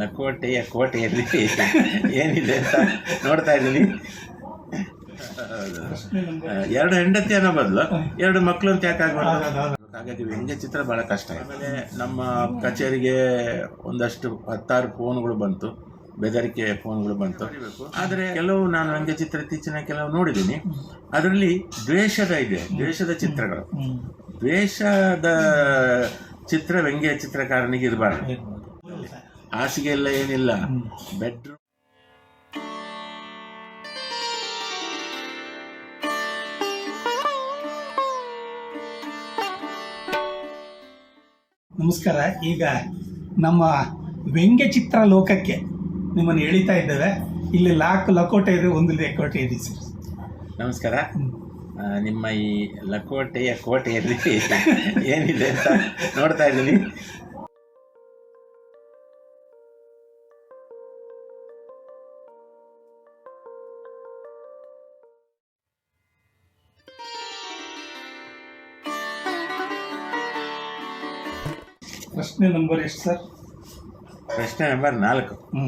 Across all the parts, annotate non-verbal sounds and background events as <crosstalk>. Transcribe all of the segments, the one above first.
ಲಕೋಟೆಯ ಕೋಟೆಯಲ್ಲಿ ಏನಿದೆ ಅಂತ ನೋಡ್ತಾ ಇದ್ದೀನಿ. ಎರಡು ಹೆಂಡತಿ ಅನ್ನೋ ಬದಲು ಎರಡು ಮಕ್ಕಳು ಅಂತ ಯಾಕೆ ಆಗ್ಬಾರ್ದು ಹಾಗಾಗಿ ವ್ಯಂಗ್ಯ ಚಿತ್ರ ಬಹಳ ಕಷ್ಟ. ಆಮೇಲೆ ನಮ್ಮ ಕಚೇರಿಗೆ ಒಂದಷ್ಟು ಹತ್ತಾರು ಫೋನ್ಗಳು ಬಂತು ಬೆದರಿಕೆ ಫೋನ್ಗಳು ಬಂತು. ಆದರೆ ಕೆಲವು ನಾನು ವ್ಯಂಗ್ಯ ಚಿತ್ರ ಇತ್ತೀಚಿನ ಕೆಲವು ನೋಡಿದ್ದೀನಿ. ಅದರಲ್ಲಿ ದ್ವೇಷದ ಇದೆ ದ್ವೇಷದ ಚಿತ್ರಗಳು. ದ್ವೇಷದ ಚಿತ್ರ ವ್ಯಂಗ್ಯ ಚಿತ್ರಕಾರನಿಗೆ ಇರಬಾರ್ದು ಹಾಸಿಗೆ ಎಲ್ಲ ಏನಿಲ್ಲ ಬೆಡ್ರೂಮ್ ನಮಸ್ಕಾರ. ಈಗ ನಮ್ಮ ವ್ಯಂಗ್ಯ ಚಿತ್ರ ಲೋಕಕ್ಕೆ ನಿಮ್ಮನ್ನು ಎಳಿತಾ ಇದ್ದೇವೆ. ಇಲ್ಲಿ ಲಾಕ್ ಲಕೋಟೆ ಇದೆ ಒಂದು ಲಕೋಟೆ ಇದೆ ಸರ್. ನಮಸ್ಕಾರ. ನಿಮ್ಮ ಈ ಲಕೋಟೆಯ ಕೋಟೆಯಲ್ಲಿ ಏನಿದೆ ಅಂತ ನೋಡ್ತಾ ಇದ್ದೀನಿ. ಪ್ರಶ್ನೆ ನಂಬರ್ ಎಷ್ಟು ಸರ್? ಪ್ರಶ್ನೆ ನಂಬರ್ ನಾಲ್ಕು. ಹ್ಞೂ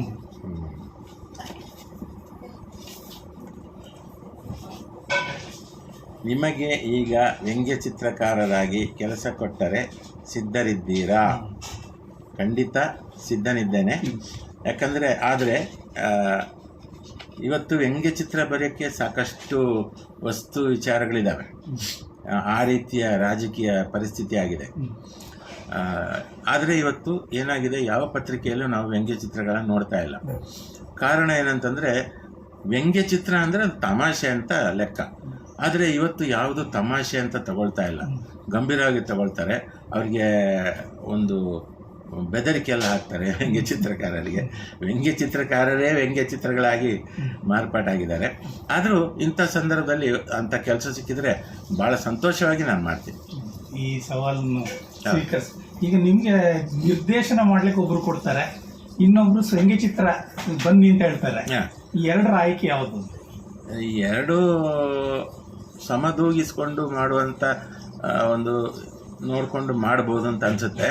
ನಿಮಗೆ ಈಗ ವ್ಯಂಗ್ಯ ಚಿತ್ರಕಾರರಾಗಿ ಕೆಲಸ ಕೊಟ್ಟರೆ ಸಿದ್ಧರಿದ್ದೀರಾ? ಖಂಡಿತ ಸಿದ್ಧನಿದ್ದೇನೆ. ಯಾಕಂದರೆ ಆದರೆ ಇವತ್ತು ವ್ಯಂಗ್ಯ ಚಿತ್ರ ಬರೆಯೋಕ್ಕೆ ಸಾಕಷ್ಟು ವಸ್ತು ವಿಚಾರಗಳಿದ್ದಾವೆ ಆ, ಆ ರೀತಿಯ ರಾಜಕೀಯ ಪರಿಸ್ಥಿತಿ ಆಗಿದೆ. ಆದರೆ ಇವತ್ತು ಏನಾಗಿದೆ? ಯಾವ ಪತ್ರಿಕೆಯಲ್ಲೂ ನಾವು ವ್ಯಂಗ್ಯ ಚಿತ್ರಗಳನ್ನು ನೋಡ್ತಾ ಇಲ್ಲ. ಕಾರಣ ಏನಂತಂದರೆ ವ್ಯಂಗ್ಯ ಚಿತ್ರ ಅಂದರೆ ಅದು ತಮಾಷೆ ಅಂತ ಲೆಕ್ಕ. ಆದರೆ ಇವತ್ತು ಯಾವುದು ತಮಾಷೆ ಅಂತ ತಗೊಳ್ತಾ ಇಲ್ಲ. ಗಂಭೀರವಾಗಿ ತಗೊಳ್ತಾರೆ. ಅವ್ರಿಗೆ ಒಂದು ಬೆದರಿಕೆ ಎಲ್ಲ ಹಾಕ್ತಾರೆ ವ್ಯಂಗ್ಯ ಚಿತ್ರಕಾರರಿಗೆ ವ್ಯಂಗ್ಯ ಚಿತ್ರಕಾರರೇ ವ್ಯಂಗ್ಯ ಚಿತ್ರಗಳಾಗಿ ಮಾರ್ಪಾಟಾಗಿದ್ದಾರೆ. ಆದರೂ ಇಂಥ ಸಂದರ್ಭದಲ್ಲಿ ಅಂಥ ಕೆಲಸ ಸಿಕ್ಕಿದರೆ ಭಾಳ ಸಂತೋಷವಾಗಿ ನಾನು ಮಾಡ್ತೀನಿ. ಈ ಸವಾಲನ್ನು ಸ್ವೀಕರಿಸಿ ಈಗ ನಿಮಗೆ ನಿರ್ದೇಶನ ಮಾಡ್ಲಿಕ್ಕೆ ಒಬ್ರು ಕೊಡ್ತಾರೆ ಇನ್ನೊಬ್ರು ಸಂಗೀಚಿತ್ರ ಚಿತ್ರ ಬನ್ನಿ ಅಂತ ಹೇಳ್ತಾರೆ. ಈ ಎರಡರ ಆಯ್ಕೆ ಯಾವುದು? ಎರಡು ಸಮದೂಗಿಸ್ಕೊಂಡು ಮಾಡುವಂಥ ಒಂದು ನೋಡಿಕೊಂಡು ಮಾಡ್ಬೋದು ಅಂತ ಅನಿಸುತ್ತೆ.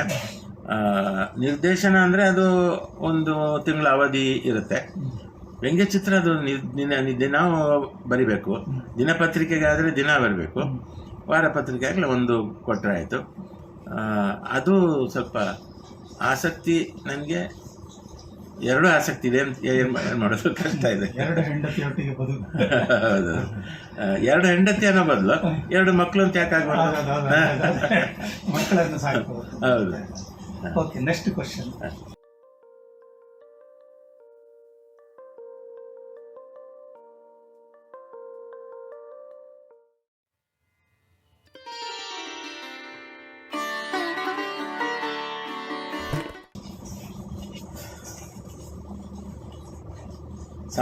ನಿರ್ದೇಶನ ಅಂದರೆ ಅದು ಒಂದು ತಿಂಗಳ ಅವಧಿ ಇರುತ್ತೆ. ವ್ಯಂಗ್ಯಚಿತ್ರ ಅದು ದಿನ ದಿನ ಬರಿಬೇಕು. ದಿನಪತ್ರಿಕೆಗಾದರೆ ದಿನ ಬರಬೇಕು. ವಾರ ಪತ್ರಿಕೆ ಆಗಲಿ ಒಂದು ಕೊಟ್ಟರೆ ಆಯಿತು. ಅದು ಸ್ವಲ್ಪ ಆಸಕ್ತಿ ನನಗೆ ಎರಡು ಆಸಕ್ತಿ ಇದೆ ಅಂತ ಏನು ಮಾಡೋದು ಕಷ್ಟ ಇದೆ ಎರಡು ಹೆಂಡತಿ ಹೌದು. ಎರಡು ಹೆಂಡತಿ ಅನ್ನೋ ಬದಲು ಎರಡು ಮಕ್ಕಳು ಅಂತ ಯಾಕೆ ಹೌದು ಓಕೆ ನೆಕ್ಸ್ಟ್ ಕ್ವಶನ್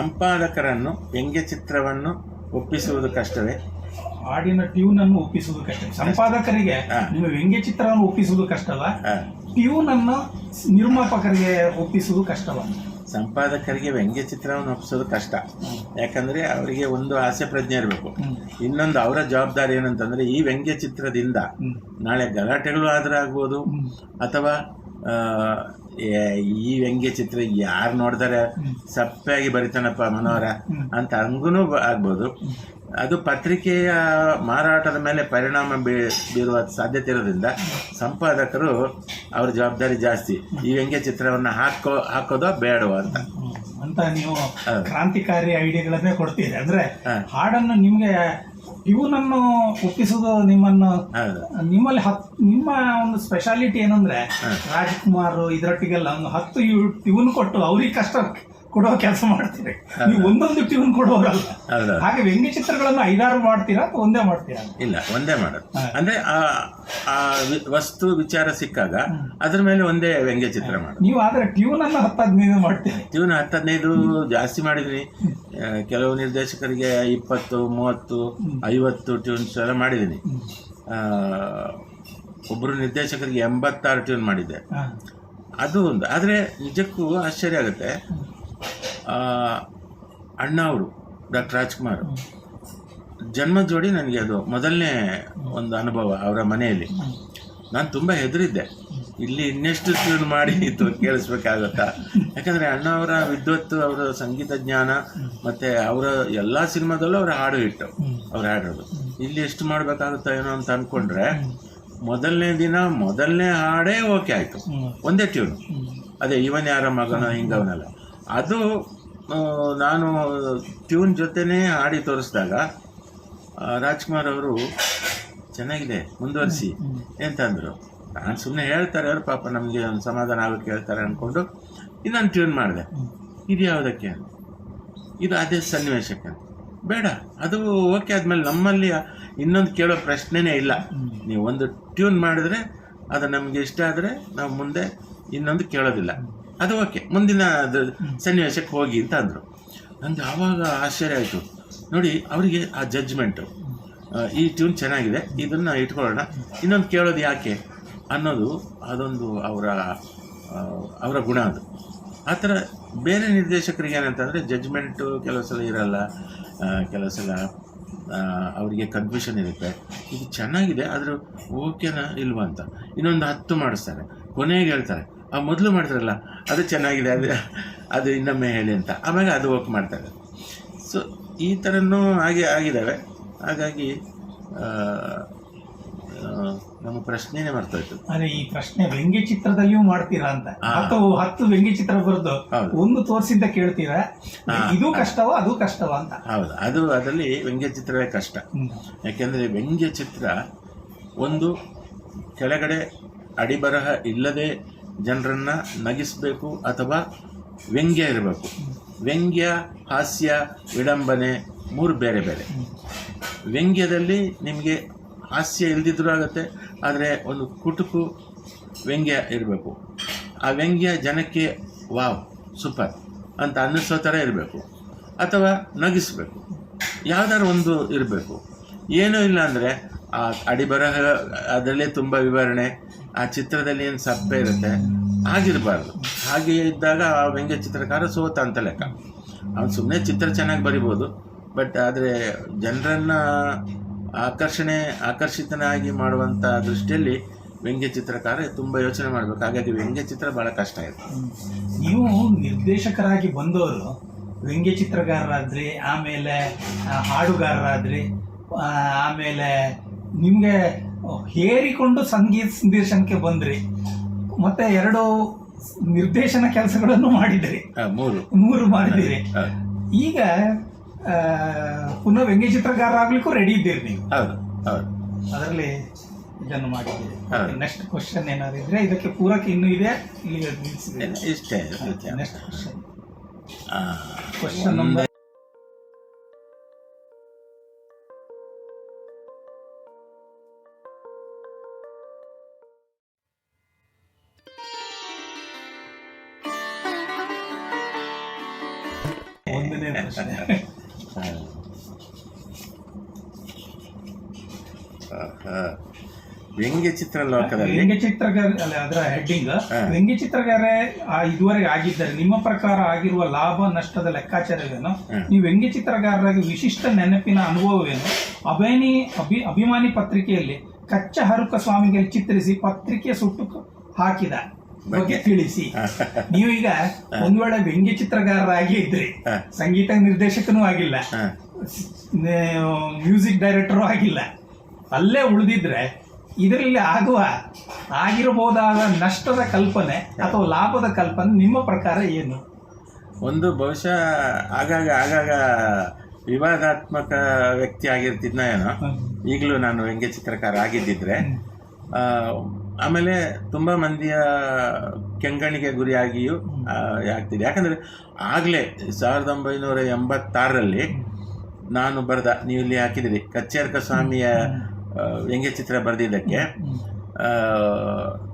ಸಂಪಾದಕರನ್ನು ವ್ಯಂಗ್ಯ ಚಿತ್ರವನ್ನು ಒಪ್ಪಿಸುವುದು ಕಷ್ಟವೇ? ಹಾಡಿನ ಟ್ಯೂನ್ ಅನ್ನು ಒಪ್ಪಿಸುವುದು ಕಷ್ಟ. ಸಂಪಾದಕರಿಗೆ. ನಿಮ್ಮ ವ್ಯಂಗ್ಯ ಚಿತ್ರವನ್ನು ಒಪ್ಪಿಸುವುದು ಕಷ್ಟವ? ಟ್ಯೂನ್ ಅನ್ನು ನಿರ್ಮಾಪಕರಿಗೆ ಒಪ್ಪಿಸುವುದು ಕಷ್ಟವ? ಸಂಪಾದಕರಿಗೆ ವ್ಯಂಗ್ಯ ಚಿತ್ರವನ್ನು ಒಪ್ಪಿಸೋದು ಕಷ್ಟ. ಯಾಕಂದರೆ ಅವರಿಗೆ ಒಂದು ಆಸೆ ಪ್ರಜ್ಞೆ ಇರಬೇಕು. ಇನ್ನೊಂದು ಅವರ ಜವಾಬ್ದಾರಿ ಏನಂತಂದರೆ ಈ ವ್ಯಂಗ್ಯ ಚಿತ್ರದಿಂದ ನಾಳೆ ಗಲಾಟೆಗಳು ಆದ್ರೆ ಆಗ್ಬೋದು ಅಥವಾ ಈ ವ್ಯಂಗ್ಯ ಚಿತ್ರ ಯಾರು ನೋಡ್ತಾರೆ? ಸಪ್ಪೆಯಾಗಿ ಬರಿತಾನಪ್ಪ ಮನೋಹರ ಅಂತ ಹಂಗೂ ಆಗ್ಬೋದು. ಅದು ಪತ್ರಿಕೆಯ ಮಾರಾಟದ ಮೇಲೆ ಪರಿಣಾಮ ಬೀ ಬೀರುವ ಸಾಧ್ಯತೆ ಇರೋದ್ರಿಂದ ಸಂಪಾದಕರು ಅವ್ರ ಜವಾಬ್ದಾರಿ ಜಾಸ್ತಿ. ಈ ವ್ಯಂಗ್ಯ ಚಿತ್ರವನ್ನು ಹಾಕೋ ಹಾಕೋದೋ ಬೇಡವೋ ಅಂತ. ಅಂತ ನೀವು ಕ್ರಾಂತಿಕಾರಿ ಐಡಿಯಾಗಳನ್ನೇ ಕೊಡ್ತೀರಿ. ಅಂದ್ರೆ ಹಾಡನ್ನು ನಿಮ್ಗೆ ಟ್ಯೂನ್ ನನ್ನ ಒಪ್ಪಿಸೋದು ನಿಮ್ಮನ್ನು ನಿಮ್ಮಲ್ಲಿ ಹತ್ ನಿಮ್ಮ ಒಂದು ಸ್ಪೆಷಾಲಿಟಿ ಏನಂದ್ರೆ ರಾಜ್ಕುಮಾರ್ ಇದರೊಟ್ಟಿಗೆಲ್ಲ ಒಂದು ಹತ್ತು ಇವನ್ ಕೊಟ್ಟು ಅವ್ರಿಗೆ ಕಷ್ಟ. ಕೊಡೋ ಕೆಲಸ ಮಾಡ್ತೀರಿ. ನೀವು ಒಂದೊಂದು ಟ್ಯೂನ್ ಕೊಡುವವರಲ್ಲ. ಹಾಗೆ ವ್ಯಂಗ್ಯ ಚಿತ್ರಗಳನ್ನು ಐದಾರು ಮಾಡ್ತೀರಾ ಅಥವಾ ಒಂದೇ ಮಾಡ್ತೀರಾ? ಇಲ್ಲ ಒಂದೇ ಮಾಡೋದು. ಅಂದ್ರೆ ಆ ವಸ್ತು ವಿಚಾರ ಸಿಕ್ಕಾಗ ಅದ್ರ ಮೇಲೆ ಒಂದೇ ವ್ಯಂಗ್ಯ ಚಿತ್ರ ಮಾಡೋದು. ನೀವು ಆದ್ರೆ ಟ್ಯೂನ್ ಅನ್ನು ಹತ್ತು ಹದಿನೈದು ಮಾಡ್ತೀರಿ. ಟ್ಯೂನ್ ಹತ್ತು ಹದಿನೈದು ಜಾಸ್ತಿ ಮಾಡಿದ್ರಿ. ಕೆಲವು ನಿರ್ದೇಶಕರಿಗೆ ಇಪ್ಪತ್ತು ಮೂವತ್ತು ಐವತ್ತು ಟ್ಯೂನ್ಸ್ ಎಲ್ಲ ಮಾಡಿದ್ದೀನಿ. ಆ, ಒಬ್ಬರು ನಿರ್ದೇಶಕರಿಗೆ ಎಂಬತ್ತಾರು ಟ್ಯೂನ್ ಮಾಡಿದ್ದೆ. ಅದು ಒಂದು. ಆದರೆ ನಿಜಕ್ಕೂ ಆಶ್ಚರ್ಯ ಆಗುತ್ತೆ. ಅಣ್ಣ ಅವರು ಡಾಕ್ಟರ್ ರಾಜ್ಕುಮಾರ್. ಜನ್ಮ ಜೋಡಿ ನನಗೆ ಅದು ಮೊದಲನೇ ಒಂದು ಅನುಭವ ಅವರ ಮನೆಯಲ್ಲಿ. ನಾನು ತುಂಬ ಹೆದರಿದ್ದೆ. ಇಲ್ಲಿ ಇನ್ನೆಷ್ಟು ಟ್ಯೂನ್ ಮಾಡಿ ಇದು ಕೇಳಿಸ್ಬೇಕಾಗತ್ತಾ? ಯಾಕಂದ್ರೆ ಅಣ್ಣ ಅವರ ವಿದ್ವತ್ತು ಅವರ ಸಂಗೀತ ಜ್ಞಾನ ಮತ್ತೆ ಅವರ ಎಲ್ಲಾ ಸಿನಿಮಾದಲ್ಲೂ ಅವರ ಹಾಡು ಇಟ್ಟು ಅವ್ರು ಹಾಡೋದು. ಇಲ್ಲಿ ಎಷ್ಟು ಮಾಡಬೇಕಾಗುತ್ತಾ ಏನೋ ಅಂತ ಅಂದ್ಕೊಂಡ್ರೆ ಮೊದಲನೇ ದಿನ ಮೊದಲನೇ ಹಾಡೇ ಓಕೆ ಆಯ್ತು. ಒಂದೇ ಟ್ಯೂನ್ ಅದೇ ಇವನ್ ಯಾರ ಮಗನ ಹಿಂಗವನಲ್ಲ. ಅದು ನಾನು ಟ್ಯೂನ್ ಜೊತೆನೇ ಹಾಡಿ ತೋರಿಸಿದಾಗ ರಾಜ್ಕುಮಾರ್ ಅವರು ಚೆನ್ನಾಗಿದೆ ಮುಂದುವರಿಸಿ ಎಂತಂದರು. ನಾನು ಸುಮ್ಮನೆ ಹೇಳ್ತಾರೆ ಅವ್ರು ಪಾಪ ನಮಗೆ ಒಂದು ಸಮಾಧಾನ ಆಗೋಕ್ಕೆ ಹೇಳ್ತಾರೆ ಅಂದ್ಕೊಂಡು ಇನ್ನೊಂದು ಟ್ಯೂನ್ ಮಾಡಿದೆ. ಇದು ಯಾವುದಕ್ಕೆ ಅಂತ. ಇದು ಅದೇ ಸನ್ನಿವೇಶಕ್ಕೆ ಅಂತ. ಬೇಡ ಅದು ಓಕೆ ಆದಮೇಲೆ ನಮ್ಮಲ್ಲಿ ಇನ್ನೊಂದು ಕೇಳೋ ಪ್ರಶ್ನೆನೇ ಇಲ್ಲ. ನೀವು ಒಂದು ಟ್ಯೂನ್ ಮಾಡಿದ್ರೆ ಅದು ನಮಗೆ ಇಷ್ಟ ಆದರೆ ನಾವು ಮುಂದೆ ಇನ್ನೊಂದು ಕೇಳೋದಿಲ್ಲ. ಅದು ಓಕೆ ಮುಂದಿನ ಅದು ಸನ್ನಿವೇಶಕ್ಕೆ ಹೋಗಿ ಅಂತ ಅಂದರು. ನನಗೆ ಆವಾಗ ಆಶ್ಚರ್ಯ ಆಯಿತು. ನೋಡಿ ಅವರಿಗೆ ಆ ಜಜ್ಮೆಂಟು ಈ ಟ್ಯೂನ್ ಚೆನ್ನಾಗಿದೆ ಇದನ್ನು ಇಟ್ಕೊಳ್ಳೋಣ. ಇನ್ನೊಂದು ಕೇಳೋದು ಯಾಕೆ ಅನ್ನೋದು ಅದೊಂದು ಅವರ ಅವರ ಗುಣ ಅದು. ಆ ಥರ ಬೇರೆ ನಿರ್ದೇಶಕರಿಗೆ ಏನಂತಂದರೆ ಜಜ್ಮೆಂಟು ಕೆಲವು ಸಲ ಇರಲ್ಲ ಕೆಲವು ಸಲ ಅವರಿಗೆ ಕನ್ಫ್ಯೂಷನ್ ಇರುತ್ತೆ. ಇದು ಚೆನ್ನಾಗಿದೆ ಆದರೂ ಓಕೆನಾ ಇಲ್ವಾ ಅಂತ. ಇನ್ನೊಂದು ಹತ್ತು ಮಾಡಿಸ್ತಾರೆ. ಕೊನೆಗೆ ಹೇಳ್ತಾರೆ. ಆ ಮೊದಲು ಮಾಡ್ತಾರಲ್ಲ ಅದು ಚೆನ್ನಾಗಿದೆ ಅದು ಅದು ಇನ್ನೊಮ್ಮೆ ಹೇಳಿ ಅಂತ. ಆಮೇಲೆ ಅದು ವರ್ಕ್ ಮಾಡ್ತಾರೆ. ಸೊ ಈ ಥರನೂ ಹಾಗೆ ಆಗಿದ್ದಾವೆ. ಹಾಗಾಗಿ ನಮ್ಮ ಪ್ರಶ್ನೆನೇ ಮರ್ತೋಯ್ತು ಅರೆ ಈ ಪ್ರಶ್ನೆ ವ್ಯಂಗ್ಯ ಚಿತ್ರದಲ್ಲಿಯೂ ಮಾಡ್ತೀರಾ ಅಂತ. ಹತ್ತು ಹತ್ತು ವ್ಯಂಗ್ಯ ಚಿತ್ರ ಬರೆದು. ಒಂದು ತೋರಿಸಿದ್ದ ಕೇಳ್ತೀರಾ? ಇದು ಕಷ್ಟವೋ ಅದು ಕಷ್ಟವೋ ಅಂತ. ಹೌದು. ಅದು ಅದರಲ್ಲಿ ವ್ಯಂಗ್ಯ ಚಿತ್ರವೇ ಕಷ್ಟ. ಯಾಕೆಂದರೆ ವ್ಯಂಗ್ಯ ಚಿತ್ರ ಒಂದು ಕೆಳಗಡೆ ಅಡಿಬರಹ ಇಲ್ಲದೆ ಜನರನ್ನ ನಗಿಸಬೇಕು ಅಥವಾ ವ್ಯಂಗ್ಯ ಇರಬೇಕು. ವ್ಯಂಗ್ಯ, ಹಾಸ್ಯ, ವಿಡಂಬನೆ ಮೂರು ಬೇರೆ ಬೇರೆ. ವ್ಯಂಗ್ಯದಲ್ಲಿ ನಿಮಗೆ ಹಾಸ್ಯ ಇಲ್ದಿದ್ರೂ ಆಗುತ್ತೆ, ಆದರೆ ಒಂದು ಕುಟುಕು ವ್ಯಂಗ್ಯ ಇರಬೇಕು. ಆ ವ್ಯಂಗ್ಯ ಜನಕ್ಕೆ ವಾವ್, ಸೂಪರ್ ಅಂತ ಅನ್ನಿಸೋ ಥರ ಇರಬೇಕು. ಅಥವಾ ನಗಿಸಬೇಕು. ಯಾವ್ದಾದ್ರು ಒಂದು ಇರಬೇಕು. ಏನೂ ಇಲ್ಲ ಅಂದರೆ ಆ ಅಡಿಬರಹ ಅದರಲ್ಲೇ ತುಂಬ ವಿವರಣೆ ಆ ಚಿತ್ರದಲ್ಲಿ ಏನು ಸಪ್ಪೆ ಇರುತ್ತೆ? ಆಗಿರಬಾರ್ದು. ಹಾಗೆ ಇದ್ದಾಗ ಆ ವ್ಯಂಗ್ಯ ಚಿತ್ರಕಾರ ಸೋತ ಅಂತ ಲೆಕ್ಕ. ಅವ್ನು ಸುಮ್ಮನೆ ಚಿತ್ರ ಚೆನ್ನಾಗಿ ಬರಿಬೋದು. ಬಟ್ ಆದರೆ ಜನರನ್ನು ಆಕರ್ಷಣೆ, ಆಕರ್ಷಿತನಾಗಿ ಮಾಡುವಂಥ ದೃಷ್ಟಿಯಲ್ಲಿ ವ್ಯಂಗ್ಯ ಚಿತ್ರಕಾರ ತುಂಬ ಯೋಚನೆ ಮಾಡಬೇಕು. ಹಾಗಾಗಿ ವ್ಯಂಗ್ಯ ಚಿತ್ರ ಭಾಳ ಕಷ್ಟ ಇದೆ ನೀವು ನಿರ್ದೇಶಕರಾಗಿ ಬಂದವರು ವ್ಯಂಗ್ಯ ಚಿತ್ರಕಾರರಾದ್ರಿ ಆಮೇಲೆ ಹಾಡುಗಾರರಾದ್ರಿ ಆಮೇಲೆ ನಿಮಗೆ ಹೇರಿಕೊಂಡು ಸಂಗೀತ ನಿರ್ದೇಶನಕ್ಕೆ ಬಂದ್ರಿ. ಮತ್ತೆ ಎರಡು ನಿರ್ದೇಶನ ಕೆಲಸಗಳನ್ನು ಮಾಡಿದ್ರಿ. ಮೂರು. ಮೂರು ಮಾಡಿದಿರಿ ಈಗ ಪುನಃ ವ್ಯಂಗ್ಯ ಚಿತ್ರಕಾರ ಆಗ್ಲಿಕ್ಕೂ ರೆಡಿ ಇದ್ದೀರಿ ನೀವು. ಅದರಲ್ಲಿ ಇದನ್ನು ಮಾಡಿದ್ದೀರಿ. ನೆಕ್ಸ್ಟ್ ಕ್ವಶನ್ ಏನಾದ್ರು ಇದ್ರೆ ಇದಕ್ಕೆ ಪೂರಕ ಇನ್ನೂ ಇದೆ. ಇಷ್ಟೇ ನೆಕ್ಸ್ಟ್ ಕ್ವಶನ್ ಕ್ವಶನ್ ನಂಬರ್ ವ್ಯಂಗ್ಯ ಚಿತ್ರ ವ್ಯಂಗ್ಯ ಚಿತ್ರಗಾರ ಅಲ್ಲ ಅದರ ಹೆಡ್ಡಿಂಗ್. ವ್ಯಂಗ್ಯ ಚಿತ್ರಗಾರೆ ಆ, ಇದುವರೆಗೆ ಆಗಿದ್ದಾರೆ. ನಿಮ್ಮ ಪ್ರಕಾರ ಆಗಿರುವ ಲಾಭ ನಷ್ಟದ ಲೆಕ್ಕಾಚಾರವೇನು. ನೀವು ವ್ಯಂಗ್ಯ ಚಿತ್ರಗಾರರಾಗಿ ವಿಶಿಷ್ಟ ನೆನಪಿನ ಅನುಭವವೇನು? ಅಭಿಮಾನಿ ಅಭಿ ಅಭಿಮಾನಿ ಪತ್ರಿಕೆಯಲ್ಲಿ ಕಚ್ಚ ಹರುಕ ಸ್ವಾಮಿಗೆ ಚಿತ್ರಿಸಿ ಪತ್ರಿಕೆ ಸುಟ್ಟು ಹಾಕಿದ ಬಗ್ಗೆ ತಿಳಿಸಿ. ನೀವೀಗ ಒಂದ್ ವೇಳೆ ವ್ಯಂಗ್ಯ ಚಿತ್ರಗಾರರಾಗಿ ಇದ್ರಿ ಸಂಗೀತ ನಿರ್ದೇಶಕನೂ ಆಗಿಲ್ಲ ಮ್ಯೂಸಿಕ್ ಡೈರೆಕ್ಟರು ಆಗಿಲ್ಲ ಅಲ್ಲೇ ಉಳಿದಿದ್ರೆ ಇದರಲ್ಲಿ ಆಗುವ ಆಗಿರಬಹುದಾದ ನಷ್ಟದ ಕಲ್ಪನೆ ಅಥವಾ ಲಾಭದ ಕಲ್ಪನೆ ನಿಮ್ಮ ಪ್ರಕಾರ ಏನು? ಒಂದು ಬಹುಶಃ ಆಗಾಗ ಆಗಾಗ ವಿವಾದಾತ್ಮಕ ವ್ಯಕ್ತಿ ಆಗಿರ್ತಿದ್ನ ಏನು? ಈಗಲೂ ನಾನು ವ್ಯಂಗ್ಯ ಚಿತ್ರಕಾರ ಆಗಿದ್ದಿದ್ರೆ ಆಮೇಲೆ ತುಂಬ ಮಂದಿಯ ಕೆಂಗಣಿಗೆ ಗುರಿಯಾಗಿಯೂ ಆಗ್ತಿದೆ. ಯಾಕಂದರೆ ಆಗಲೇ ಸಾವಿರದ ಒಂಬೈನೂರ ಎಂಬತ್ತಾರರಲ್ಲಿ ನಾನು ಬರೆದ ನೀವು ಇಲ್ಲಿ ಹಾಕಿದಿರಿ ಕಚ್ಚೇರ್ಕ ಸ್ವಾಮಿಯ ವ್ಯಂಗ್ಯ ಚಿತ್ರ ಬರೆದಿದ್ದಕ್ಕೆ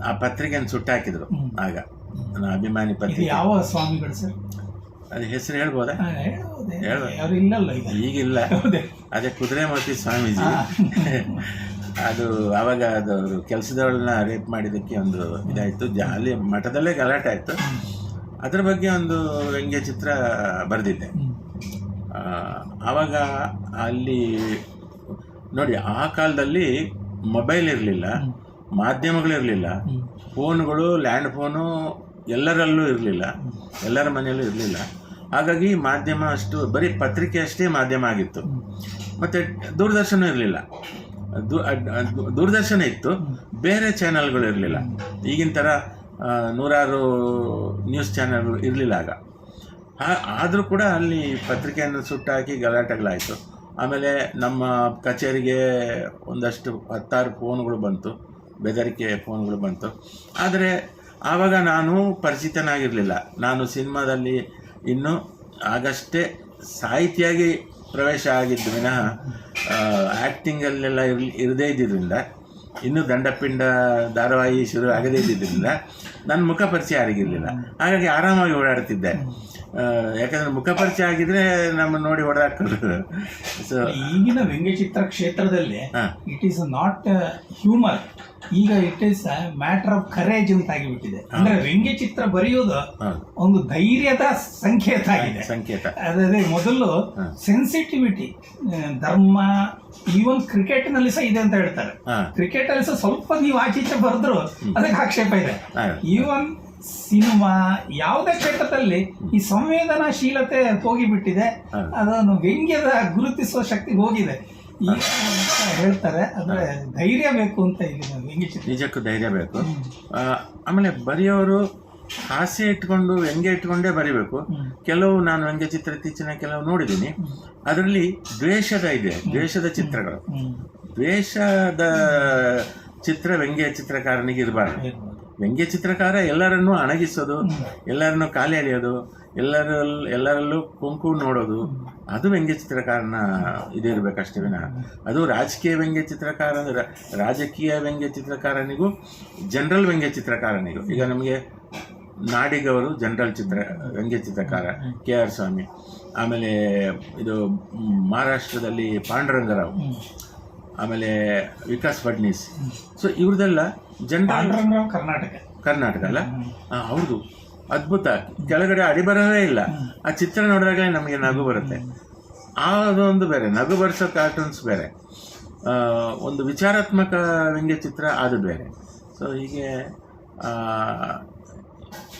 ಆ, ಪತ್ರಿಕೆಯನ್ನು ಸುಟ್ಟಾಕಿದ್ರು ಆಗ. ನನ್ನ ಅಭಿಮಾನಿ ಪತ್ರಿಕೆ. ಯಾವ ಸ್ವಾಮಿಗಳು ಸರ್? ಅದು ಹೆಸರು ಹೇಳ್ಬೋದಾ? ಈಗಿಲ್ಲ. ಅದೇ ಕುದುರೆಮೂರ್ತಿ ಸ್ವಾಮೀಜಿ. ಅದು ಅವಾಗ ಅದು ಕೆಲಸದವಳನ್ನ ರೇಪ್ ಮಾಡಿದ್ದಕ್ಕೆ ಒಂದು ಇದಾಯಿತು. ಅಲ್ಲಿ ಮಠದಲ್ಲೇ ಗಲಾಟೆ ಆಯಿತು. ಅದ್ರ ಬಗ್ಗೆ ಒಂದು ವ್ಯಂಗ್ಯ ಚಿತ್ರ ಬರೆದಿದ್ದೆ ಅವಾಗ ಆವಾಗ ಅಲ್ಲಿ ನೋಡಿ ಆ ಕಾಲದಲ್ಲಿ ಮೊಬೈಲ್ ಇರಲಿಲ್ಲ ಮಾಧ್ಯಮಗಳಿರಲಿಲ್ಲ. ಫೋನ್ಗಳು ಲ್ಯಾಂಡ್ ಫೋನು ಎಲ್ಲರಲ್ಲೂ ಇರಲಿಲ್ಲ ಎಲ್ಲರ ಮನೆಯಲ್ಲೂ ಇರಲಿಲ್ಲ. ಹಾಗಾಗಿ ಮಾಧ್ಯಮ ಅಷ್ಟು ಬರೀ ಪತ್ರಿಕೆ ಅಷ್ಟೇ ಮಾಧ್ಯಮ ಆಗಿತ್ತು. ಮತ್ತು ದೂರದರ್ಶನ ಇರಲಿಲ್ಲ. ದೂರದರ್ಶನ ಇತ್ತು ಬೇರೆ ಚಾನಲ್ಗಳು ಇರಲಿಲ್ಲ. ಈಗಿನ ಥರ ನೂರಾರು ನ್ಯೂಸ್ ಚಾನಲ್ಗಳು ಇರಲಿಲ್ಲ ಆಗ. ಆದರೂ ಕೂಡ ಅಲ್ಲಿ ಪತ್ರಿಕೆಯನ್ನು ಸುಟ್ಟಾಕಿ ಗಲಾಟೆಗಳಾಯಿತು. ಆಮೇಲೆ ನಮ್ಮ ಕಚೇರಿಗೆ ಒಂದಷ್ಟು ಹತ್ತಾರು ಫೋನ್ಗಳು ಬಂತು, ಬೆದರಿಕೆ ಫೋನ್ಗಳು ಬಂತು. ಆದರೆ ಆವಾಗ ನಾನು ಪರಿಚಿತನಾಗಿರಲಿಲ್ಲ. ನಾನು ಸಿನಿಮಾದಲ್ಲಿ ಇನ್ನೂ ಆಗಷ್ಟೇ ಸಾಹಿತಿಯಾಗಿ ಪ್ರವೇಶ ಆಗಿದ್ದು ವಿನಃ ಆ್ಯಕ್ಟಿಂಗಲ್ಲೆಲ್ಲ ಇರಲಿ, ಇರದೇ ಇದ್ದಿದ್ದರಿಂದ ಇನ್ನೂ ದಂಡಪಿಂಡ ಧಾರಾವಾಹಿ ಶುರು ಆಗದೇ ಇದ್ದಿದ್ದರಿಂದ ನನ್ನ ಮುಖ ಪರಿಚಯ ಯಾರಿಗಿರಲಿಲ್ಲ. ಹಾಗಾಗಿ ಆರಾಮಾಗಿ ಓಡಾಡ್ತಿದ್ದೆ ಯಾಕಂದ್ರೆ ಮುಖ ಪರಿಚಯ ಆಗಿದ್ರೆ ನಮ್ಮ ನೋಡಿ ಓಡಾಡ್ಕೊಂಡು ಸೊ ಈಗಿನ ವ್ಯಂಗ್ಯಚಿತ್ರ ಕ್ಷೇತ್ರದಲ್ಲಿ ಇಟ್ ಈಸ್ ನಾಟ್ ಹ್ಯೂಮರ್ ಈಗ it is matter of courage ಅಂತ ಆಗಿಬಿಟ್ಟಿದೆ ಅಂದ್ರೆ ವ್ಯಂಗ್ಯಚಿತ್ರ ಬರೆಯೋದು ಒಂದು ಧೈರ್ಯದ ಸಂಕೇತ ಆಗಿದೆ. ಸಂಕೇತ. ಅದೇ ಮೊದಲು ಸೆನ್ಸಿಟಿವಿಟಿ ಧರ್ಮ ಈವನ್ ಕ್ರಿಕೆಟ್ನಲ್ಲಿ ಸಹ ಇದೆ ಅಂತ ಹೇಳ್ತಾರೆ. ಕ್ರಿಕೆಟ್ ಅಲ್ಲಿ ಸಹ ಸ್ವಲ್ಪ ನೀವು ಆಚೀಚೆ ಬರೆದ್ರು ಅದಕ್ಕೆ ಆಕ್ಷೇಪ ಇದೆ. ಈವನ್ ಸಿನಿಮಾ ಯಾವುದೇ ಕ್ಷೇತ್ರದಲ್ಲಿ ಈ ಸಂವೇದನಾಶೀಲತೆ ಹೋಗಿಬಿಟ್ಟಿದೆ. ಅದನ್ನು ವ್ಯಂಗ್ಯದ ಗುರುತಿಸುವ ಶಕ್ತಿ ಹೋಗಿದೆ. ಈಗ ಹೇಳ್ತಾರೆ ಅಂದ್ರೆ ಧೈರ್ಯ ಬೇಕು ಅಂತ ಇಲ್ಲಿ ವ್ಯಂಗ್ಯ ಚಿತ್ರ. ನಿಜಕ್ಕೂ ಧೈರ್ಯ ಬೇಕು. ಆಮೇಲೆ ಬರೆಯೋರು ಹಾಸ್ಯ ಇಟ್ಕೊಂಡು ವ್ಯಂಗ್ಯ ಇಟ್ಕೊಂಡೇ ಬರಿಬೇಕು. ಕೆಲವು ನಾನು ವ್ಯಂಗ್ಯ ಚಿತ್ರ ಇತ್ತೀಚಿನ ಕೆಲವು ನೋಡಿದ್ದೀನಿ. ಅದರಲ್ಲಿ ದ್ವೇಷದ ಇದೆ ದ್ವೇಷದ ಚಿತ್ರಗಳು. ದ್ವೇಷದ ಚಿತ್ರ ವ್ಯಂಗ್ಯ ಚಿತ್ರಕಾರನಿಗೆ ಇರಬಾರ್ದು. ವ್ಯಂಗ್ಯ ಚಿತ್ರಕಾರ ಎಲ್ಲರನ್ನೂ ಅಣಗಿಸೋದು, ಎಲ್ಲರನ್ನೂ ಕಾಲಿ ಎಳೆಯೋದು ಎಲ್ಲರಲ್ಲೂ ಎಲ್ಲರಲ್ಲೂ ಕುಂಕು ನೋಡೋದು, ಅದು ವ್ಯಂಗ್ಯ ಚಿತ್ರಕಾರನ ಇದಿರಬೇಕಷ್ಟೇ ವಿನ. ಅದು ರಾಜಕೀಯ ವ್ಯಂಗ್ಯ ಚಿತ್ರಕಾರ ಅಂದ್ರೆ ರಾಜಕೀಯ ವ್ಯಂಗ್ಯ ಚಿತ್ರಕಾರನಿಗೂ, ಜನರಲ್ ವ್ಯಂಗ್ಯ ಚಿತ್ರಕಾರನಿಗೂ. ಈಗ ನಮಗೆ ನಾಡಿಗವರು ಜನರಲ್ ಚಿತ್ರ, ವ್ಯಂಗ್ಯ ಚಿತ್ರಕಾರ ಕೆ ಆರ್ ಸ್ವಾಮಿ. ಆಮೇಲೆ ಇದು ಮಹಾರಾಷ್ಟ್ರದಲ್ಲಿ ಪಾಂಡುರಂಗರಾವ್. ಆಮೇಲೆ ವಿಕಾಸ್ ಫಡ್ನೀಸ್ ಸೊ ಇವ್ರದೆಲ್ಲ ಜನರಲ್ ಪಾಂಡುರಂಗರಾವ್ ಕರ್ನಾಟಕ ಕರ್ನಾಟಕ ಅಲ್ಲ ಆ, ಹೌದು ಅದ್ಭುತ ಕೆಳಗಡೆ ಅಡಿಬರವೇ ಇಲ್ಲ ಆ ಚಿತ್ರ ನೋಡಿದಾಗ ನಮಗೆ ನಗು ಬರುತ್ತೆ ಆ ಅದೊಂದು ಬೇರೆ ನಗು ಬರೆಸೋ ಕಾರ್ಟೂನ್ಸ್ ಬೇರೆ ಒಂದು ವಿಚಾರಾತ್ಮಕ ವ್ಯಂಗ್ಯ ಚಿತ್ರ ಅದು ಬೇರೆ ಸೊ ಹೀಗೆ ಆ,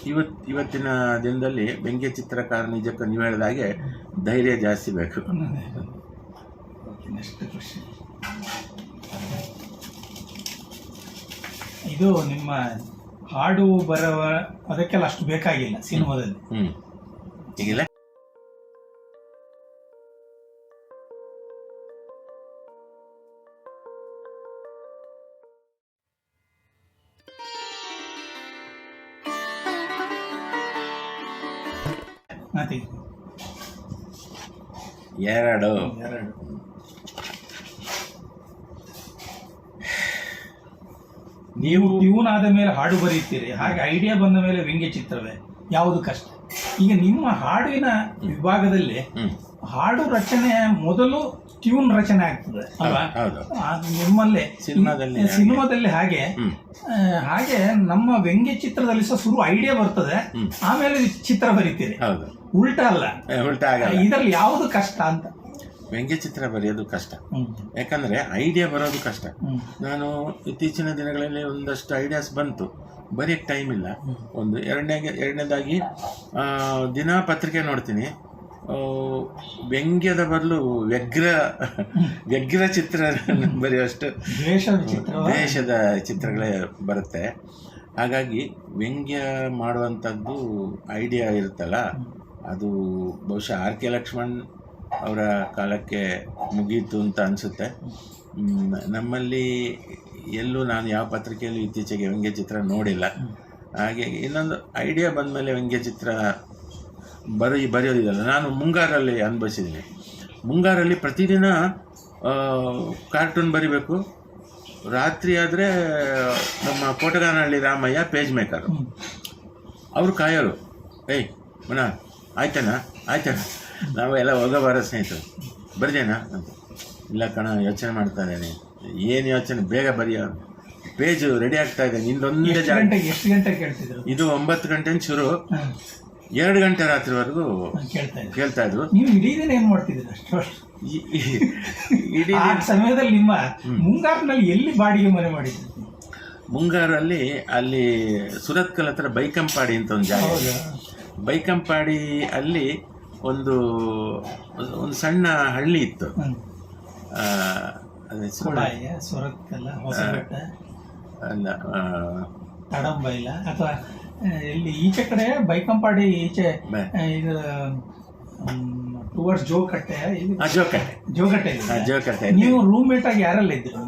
ಇವತ್ ಇವತ್ತಿನ ದಿನದಲ್ಲಿ ವ್ಯಂಗ್ಯ ಚಿತ್ರಕಾರ ನಿಜಕ್ಕೂ ನೀವು ಹೇಳಿದಾಗೆ ಧೈರ್ಯ ಜಾಸ್ತಿ ಬೇಕು ನೆಕ್ಸ್ಟ್ ಕ್ವಶನ್ ಇದು ನಿಮ್ಮ ಹಾಡು ಬರವ ಅದಕ್ಕೆಲ್ಲ ಅಷ್ಟು ಬೇಕಾಗಿಲ್ಲ ಸಿನಿಮಾದಲ್ಲಿ. ಹ್ಮ್. ಈಗಿಲ್ಲ? ಮತ್ತೆ ಎರಡು ಎರಡು ನೀವು ಟ್ಯೂನ್ ಆದ ಮೇಲೆ ಹಾಡು ಬರೀತೀರಿ ಹಾಗೆ ಐಡಿಯಾ ಬಂದ ಮೇಲೆ ವ್ಯಂಗ್ಯ ಚಿತ್ರವೇ ಯಾವುದು ಕಷ್ಟ. ಈಗ ನಿಮ್ಮ ಹಾಡಿನ ವಿಭಾಗದಲ್ಲಿ ಹಾಡು ರಚನೆ ಮೊದಲು ಟ್ಯೂನ್ ರಚನೆ ಆಗ್ತದೆ ಅಲ್ವಾ? ನಿಮ್ಮಲ್ಲಿ. ಸಿನಿಮಾದಲ್ಲಿ ಸಿನಿಮಾದಲ್ಲಿ ಹಾಗೆ. ಹಾಗೆ ನಮ್ಮ ವ್ಯಂಗ್ಯ ಚಿತ್ರದಲ್ಲಿ ಸಹ ಶುರು ಐಡಿಯಾ ಬರ್ತದೆ ಆಮೇಲೆ ಚಿತ್ರ ಬರೀತೀರಿ. ಉಲ್ಟಾ ಅಲ್ಲ. ಉಲ್ಟಾ ಇದರಲ್ಲಿ ಯಾವುದು ಕಷ್ಟ ಅಂತ? ವ್ಯಂಗ್ಯ ಚಿತ್ರ ಬರೆಯೋದು ಕಷ್ಟ. ಯಾಕಂದ್ರೆ ಐಡಿಯಾ ಬರೋದು ಕಷ್ಟ. ನಾನು ಇತ್ತೀಚಿನ ದಿನಗಳಲ್ಲಿ ಒಂದಷ್ಟು ಐಡಿಯಾಸ್ ಬಂತು. ಬರೆಯೋಕ್ಕೆ ಟೈಮ್ ಇಲ್ಲ. ಒಂದು ಎರಡನೇ ಎರಡನೇದಾಗಿ ದಿನ ಪತ್ರಿಕೆ ನೋಡ್ತೀನಿ. ವ್ಯಂಗ್ಯದ ಬದಲು ವ್ಯಗ್ರ ವ್ಯಗ್ರ ಚಿತ್ರ ಬರೆಯುವಷ್ಟು ದೇಶದ ಚಿತ್ರಗಳೇ ಬರುತ್ತೆ. ಹಾಗಾಗಿ ವ್ಯಂಗ್ಯ ಮಾಡುವಂಥದ್ದು ಐಡಿಯಾ ಇರುತ್ತಲ್ಲ ಅದು ಬಹುಶಃ ಆರ್ ಕೆ ಲಕ್ಷ್ಮಣ್ ಅವರ ಕಾಲಕ್ಕೆ ಮುಗೀತು ಅಂತ ಅನಿಸುತ್ತೆ. ನಮ್ಮಲ್ಲಿ ಎಲ್ಲೂ ನಾನು ಯಾವ ಪತ್ರಿಕೆಯಲ್ಲೂ ಇತ್ತೀಚೆಗೆ ವ್ಯಂಗ್ಯ ಚಿತ್ರ ನೋಡಿಲ್ಲ. ಹಾಗೆ ಇನ್ನೊಂದು ಐಡಿಯಾ ಬಂದ ಮೇಲೆ ವ್ಯಂಗ್ಯ ಚಿತ್ರ ಬರೀ ಬರೆಯೋದಿದಲ್ಲ. ನಾನು ಮುಂಗಾರಲ್ಲಿ ಅನುಭವಿಸಿದ್ದೀನಿ. ಮುಂಗಾರಲ್ಲಿ ಪ್ರತಿದಿನ ಕಾರ್ಟೂನ್ ಬರಿಬೇಕು. ರಾತ್ರಿ ಆದರೆ ನಮ್ಮ ಕೋಟಗಾನಹಳ್ಳಿ ರಾಮಯ್ಯ ಪೇಜ್ ಮೇಕರು. ಅವರು ಕಾಯೋರು. ಏಯ್ ಮನ ಆಯ್ತಣ್ಣ ಆಯ್ತಣ್ಣ. ನಾವು ಎಲ್ಲ ಹೋಗಬಾರ ಸ್ನೇಹಿತರು. ಬರ್ದೇನಾ ಇಲ್ಲ ಕಣ ಯೋಚನೆ ಮಾಡ್ತಾ ಇದ್ದೇನೆ. ಏನು ಯೋಚನೆ? ಬೇಗ ಬರೆಯೋ ಪೇಜು ರೆಡಿ ಆಗ್ತಾ ಇದೆ. ನಿಂದೊಂದೇ ಎಷ್ಟು ಜಾಗ. ಗಂಟೆಗೆ ಎಷ್ಟು ಗಂಟೆಗೆ ಕೇಳ್ತಿದ್ರು? ಇದು ಒಂಬತ್ತು ಗಂಟೆಯಿಂದ ಶುರು. ಎರಡು ಗಂಟೆ ರಾತ್ರಿವರೆಗೂ ಕೇಳ್ತಾ ಇದ್ರು. ನೀವು ಇಡೀ ದಿನ ಏನ್ ಮಾಡ್ತಿದ್ದೀರಿ? ಇಡೀ ಆ ಸಮಯದಲ್ಲಿ ನಿಮ್ಮ ಮುಂಗಾರಿನಲ್ಲಿ ಎಲ್ಲಿ ಬಾಡಿಗೆ ಮನೆ ಮಾಡಿದ್ರು? ಮುಂಗಾರಲ್ಲಿ ಅಲ್ಲಿ ಸುರತ್ಕಲ್ ಹತ್ರ ಬೈಕಂಪಾಡಿ ಅಂತ ಒಂದು ಜಾಗ ಬೈಕಂಪಾಡಿ ಅಲ್ಲಿ ಒಂದು ಒಂದು ಸಣ್ಣ ಹಳ್ಳಿ ಇತ್ತು. ಹೊಸಬೆಟ್ಟ ಅಲ್ಲ ತಡಂಬೈಲ ಅಥವಾ ಇಲ್ಲಿ ಈಚೆ ಕಡೆ ಬೈಕಂಪಾಡಿ ಈಚೆ ಇದು ಟುವರ್ಡ್ಸ್ ಜೋಕಟ್ಟೆ ಇಲ್ಲಿ ಆ, ಜೋಕಟ್ಟೆ. ಜೋಗಟ್ಟೆ ನೀವು ರೂಮ್ಮೇಟ್ ಆಗಿ ಯಾರೆಲ್ಲ ಇದ್ದರು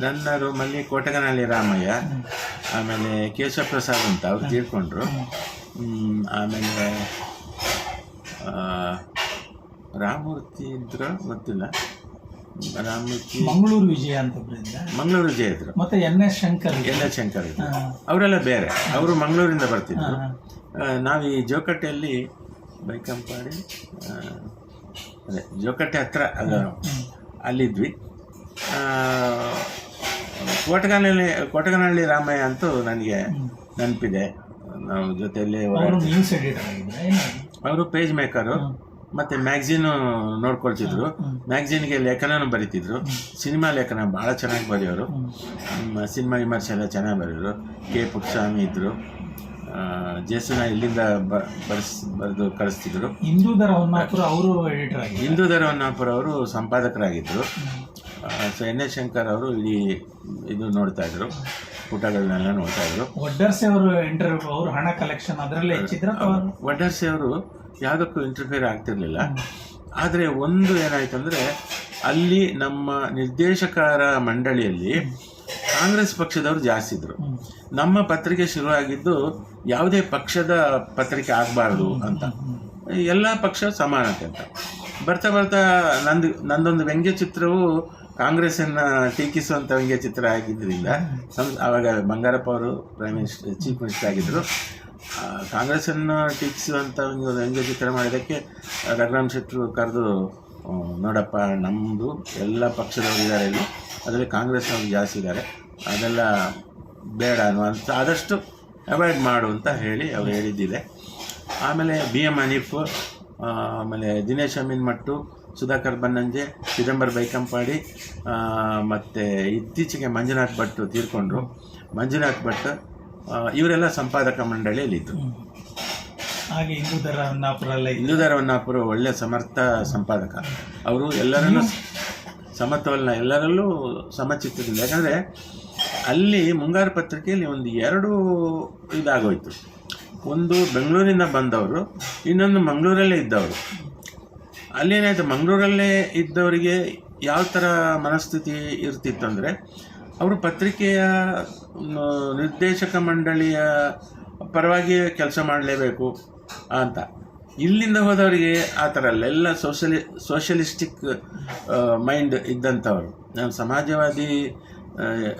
ನನ್ನ ರೂಮಲ್ಲಿ ಕೋಟಗನಹಳ್ಳಿ ರಾಮಯ್ಯ ಆಮೇಲೆ ಕೇಶವ ಪ್ರಸಾದ್ ಅಂತ ಅವ್ರು ತೀರ್ಕೊಂಡ್ರು. ಆಮೇಲೆ ರಾಮಮೂರ್ತಿ ಇದ್ರ ಗೊತ್ತಿಲ್ಲ. ರಾಮಮೂರ್ತಿ ಮಂಗಳೂರು ವಿಜಯ ಅಂತ ಮಂಗಳೂರು ವಿಜಯ ಇದ್ರು. ಮತ್ತೆ N S Shankar. N S Shankar ಇದ್ರು. ಅವರೆಲ್ಲ ಬೇರೆ. ಅವರು ಮಂಗಳೂರಿಂದ ಬರ್ತಿದ್ರು. ನಾವು ಈ ಜೋಕಟ್ಟೆಯಲ್ಲಿ ಬೈಕಂಪಾಡಿ ಅದೇ ಜೋಕಟ್ಟೆ ಹತ್ರ ಅದು ಅಲ್ಲಿದ್ವಿ. ಕೋಟಗನಹಳ್ಳಿ ಕೋಟಗನಹಳ್ಳಿ ರಾಮಯ್ಯ ಅಂತೂ ನನಗೆ ನೆನಪಿದೆ. ನಾವು ಜೊತೆಯಲ್ಲಿ ನ್ಯೂಸ್ ಎಡಿಟರ್ ಅವರು ಪೇಜ್ ಮೇಕರು ಮತ್ತೆ ಮ್ಯಾಗ್ಝಿನ್ ನೋಡ್ಕೊಳ್ತಿದ್ರು. ಮ್ಯಾಗ್ಝಿನ್ಗೆ ಲೇಖನನೂ ಬರೀತಿದ್ರು. ಸಿನಿಮಾ ಲೇಖನ ಭಾಳ ಚೆನ್ನಾಗಿ ಬರೆಯೋರು. ಸಿನಿಮಾ ವಿಮರ್ಶೆ ಎಲ್ಲ ಚೆನ್ನಾಗಿ ಬರೆಯೋರು. ಕೆ ಪುಟ್ಟಸ್ವಾಮಿ ಇದ್ದರು ಜೇಸುನ ಇಲ್ಲಿಂದ ಬರ್ಸ್ ಬರೆದು ಕಳಿಸ್ತಿದ್ರು. ಹಿಂದೂದರ ಹೊನ್ನಾಪುರ ಅವರು ಹಿಂದೂ ದರ ಹೊನ್ನಾಪುರ ಅವರು ಸಂಪಾದಕರಾಗಿದ್ದರು ಸೊ ಎನ್ ಎಸ್ ಶಂಕರ್ ಅವರು ಇಡೀ ಇದು ನೋಡ್ತಾ ಇದ್ರು. ಪುಟಗಳನ್ನೆಲ್ಲ ನೋಡ್ತಾ ಇದ್ರು. ಒಡ್ಡರ್ಸೆ ಅವರು ಇಂಟರ್ವ್ಯೂ ಅವರು ಹಣ ಕಲೆಕ್ಷನ್ ಅದರಲ್ಲೇ ಹೆಚ್ಚಿದ್ರು ವಡ್ಡರ್ಸಿ ಅವರು ಯಾವುದಕ್ಕೂ ಇಂಟರ್ಫಿಯರ್ ಆಗ್ತಿರ್ಲಿಲ್ಲ. ಆದರೆ ಒಂದು ಏನಾಯ್ತು ಅಂದರೆ ಅಲ್ಲಿ ನಮ್ಮ ನಿರ್ದೇಶಕರ ಮಂಡಳಿಯಲ್ಲಿ ಕಾಂಗ್ರೆಸ್ ಪಕ್ಷದವರು ಜಾಸ್ತಿ ಇದ್ರು. ನಮ್ಮ ಪತ್ರಿಕೆ ಶುರುವಾಗಿದ್ದು ಯಾವುದೇ ಪಕ್ಷದ ಪತ್ರಿಕೆ ಆಗಬಾರ್ದು ಅಂತ. ಎಲ್ಲ ಪಕ್ಷ ಸಮಾನತೆ ಅಂತ. ಬರ್ತಾ ಬರ್ತಾ ನಂದು ನಂದೊಂದು ವ್ಯಂಗ್ಯಚಿತ್ರವು ಕಾಂಗ್ರೆಸ್ಸನ್ನ ಟೀಕಿಸುವಂಥ ವ್ಯಂಗ್ಯಚಿತ್ರ ಆಗಿದ್ದರಿಂದ ಸಂ- ಆವಾಗ ಬಂಗಾರಪ್ಪ ಅವರು ಪ್ರೈಮ್ ಮಿನಿಸ್ಟರ್ ಚೀಫ್ ಮಿನಿಸ್ಟರ್ ಆಗಿದ್ದರು ಕಾಂಗ್ರೆಸ್ ಕಾಂಗ್ರೆಸ್ಸನ್ನು ಟೀಕಿಸುವಂಥ ಒಂದು ವ್ಯಂಗ್ಯಚಿತ್ರ ಮಾಡಿದ್ದಕ್ಕೆ ರಘುರಾಮ್ ಶೆಟ್ಟರು ಕರೆದು ನೋಡಪ್ಪ ನಮ್ಮದು ಎಲ್ಲ ಪಕ್ಷದವರು ಇದ್ದಾರೆ ಇಲ್ಲಿ. ಅದರಲ್ಲಿ ಕಾಂಗ್ರೆಸ್ನವರು ಜಾಸ್ತಿ ಇದ್ದಾರೆ. ಅದೆಲ್ಲ ಬೇಡ ಅನ್ನುವಂಥ ಆದಷ್ಟು ಅವಾಯ್ಡ್ ಮಾಡು ಅಂತ ಹೇಳಿ ಅವರು ಹೇಳಿದ್ದಿದೆ. ಆಮೇಲೆ ಬಿ ಎಂ ಆಮೇಲೆ ದಿನೇಶ್ ಅಮೀನ್ ಮಟ್ಟು ಸುಧಾಕರ್ ಬನ್ನಂಜೆ ಚಿದಂಬರ ಬೈಕಂಪಾಡಿ ಮತ್ತು ಇತ್ತೀಚೆಗೆ ಮಂಜುನಾಥ್ ಭಟ್ ತೀರ್ಕೊಂಡ್ರು. ಮಂಜುನಾಥ್ ಭಟ್ ಇವರೆಲ್ಲ ಸಂಪಾದಕ ಮಂಡಳಿಯಲ್ಲಿದ್ದರು. ಹಾಗೆ ಹಿಂದೂಧರ ಹೊನ್ನಾಪುರ ಹೊನ್ನಾಪುರಲ್ಲ ಹಿಂದೂ ಹಿಂದೂ ಹೊನ್ನಾಪುರ ಒಳ್ಳೆ ಸಮರ್ಥ ಸಂಪಾದಕ. ಅವರು ಎಲ್ಲರನ್ನೂ ಸಮತೋಲನ ಎಲ್ಲರಲ್ಲೂ ಸಮಚಿತ್ತದಿಂದ. ಯಾಕಂದರೆ ಅಲ್ಲಿ ಮುಂಗಾರು ಪತ್ರಿಕೆಯಲ್ಲಿ ಒಂದು ಎರಡು ಇದಾಗೋಯಿತು. ಒಂದು ಬೆಂಗಳೂರಿಂದ ಬಂದವರು ಇನ್ನೊಂದು ಮಂಗಳೂರಲ್ಲೇ ಇದ್ದವರು. ಅಲ್ಲೇನಾಯ್ತು ಮಂಗಳೂರಲ್ಲೇ ಇದ್ದವರಿಗೆ ಯಾವ ಥರ ಮನಸ್ಥಿತಿ ಇರ್ತಿತ್ತು ಅಂದರೆ ಅವರು ಪತ್ರಿಕೆಯ ನಿರ್ದೇಶಕ ಮಂಡಳಿಯ ಪರವಾಗಿ ಕೆಲಸ ಮಾಡಲೇಬೇಕು ಅಂತ. ಇಲ್ಲಿಂದ ಹೋದವರಿಗೆ ಆ ಥರ ಅಲ್ಲ. ಎಲ್ಲ ಸೋಷಲಿ, ಸೋಷಲಿಸ್ಟಿಕ್ ಮೈಂಡ್ ಇದ್ದಂಥವ್ರು. ನಾನು ಸಮಾಜವಾದಿ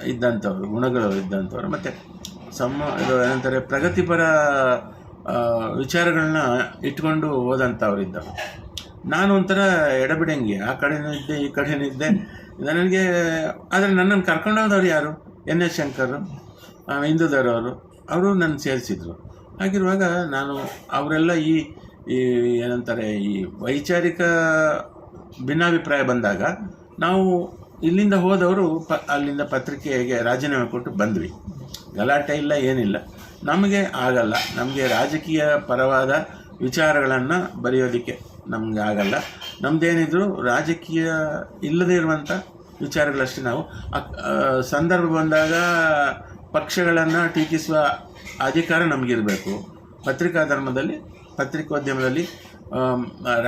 ಇದ್ದಂಥವ್ರು ಗುಣಗಳು ಇದ್ದಂಥವ್ರು. ಮತ್ತು ಸಮ, ಇದು ಏನಂತಾರೆ, ಪ್ರಗತಿಪರ ವಿಚಾರಗಳನ್ನ ಇಟ್ಕೊಂಡು ಹೋದಂಥವ್ರು ಇದ್ದವರು. ನಾನು ಒಂಥರ ಎಡಬಿಡಂಗಿ ಆ ಕಡೆನೂ ಇದ್ದೆ, ಈ ಕಡೆನೂ ಇದ್ದೆ. ನನಗೆ, ಆದರೆ ನನ್ನನ್ನು ಕರ್ಕೊಂಡೋದವ್ರು ಯಾರು? ಎನ್ ಎಸ್ ಶಂಕರ್ ಅವರು. ಅವರು ನನ್ನ ಸೇರಿಸಿದ್ರು. ಹಾಗಿರುವಾಗ ನಾನು ಅವರೆಲ್ಲ ಈ ಈ ಏನಂತಾರೆ, ಈ ವೈಚಾರಿಕ ಭಿನ್ನಾಭಿಪ್ರಾಯ ಬಂದಾಗ ನಾವು ಇಲ್ಲಿಂದ ಹೋದವರು ಪ, ಅಲ್ಲಿಂದ ಪತ್ರಿಕೆಗೆ ರಾಜೀನಾಮೆ ಕೊಟ್ಟು ಬಂದ್ವಿ. ಗಲಾಟೆ ಇಲ್ಲ, ಏನಿಲ್ಲ. ನಮಗೆ ಆಗಲ್ಲ. ನಮಗೆ ರಾಜಕೀಯ ಪರವಾದ ವಿಚಾರಗಳನ್ನು ಬರೆಯೋದಕ್ಕೆ. ನಮಗೆ ಆಗಲ್ಲ. ನಮ್ಮದೇನಿದ್ರು ರಾಜಕೀಯ ಇಲ್ಲದೇ ಇರುವಂಥ ವಿಚಾರಗಳಷ್ಟೇ ನಾವು. ಸಂದರ್ಭ ಬಂದಾಗ ಪಕ್ಷಗಳನ್ನು ಟೀಕಿಸುವ ಅಧಿಕಾರ ನಮಗಿರಬೇಕು. ಪತ್ರಿಕಾ ಧರ್ಮದಲ್ಲಿ ಪತ್ರಿಕೋದ್ಯಮದಲ್ಲಿ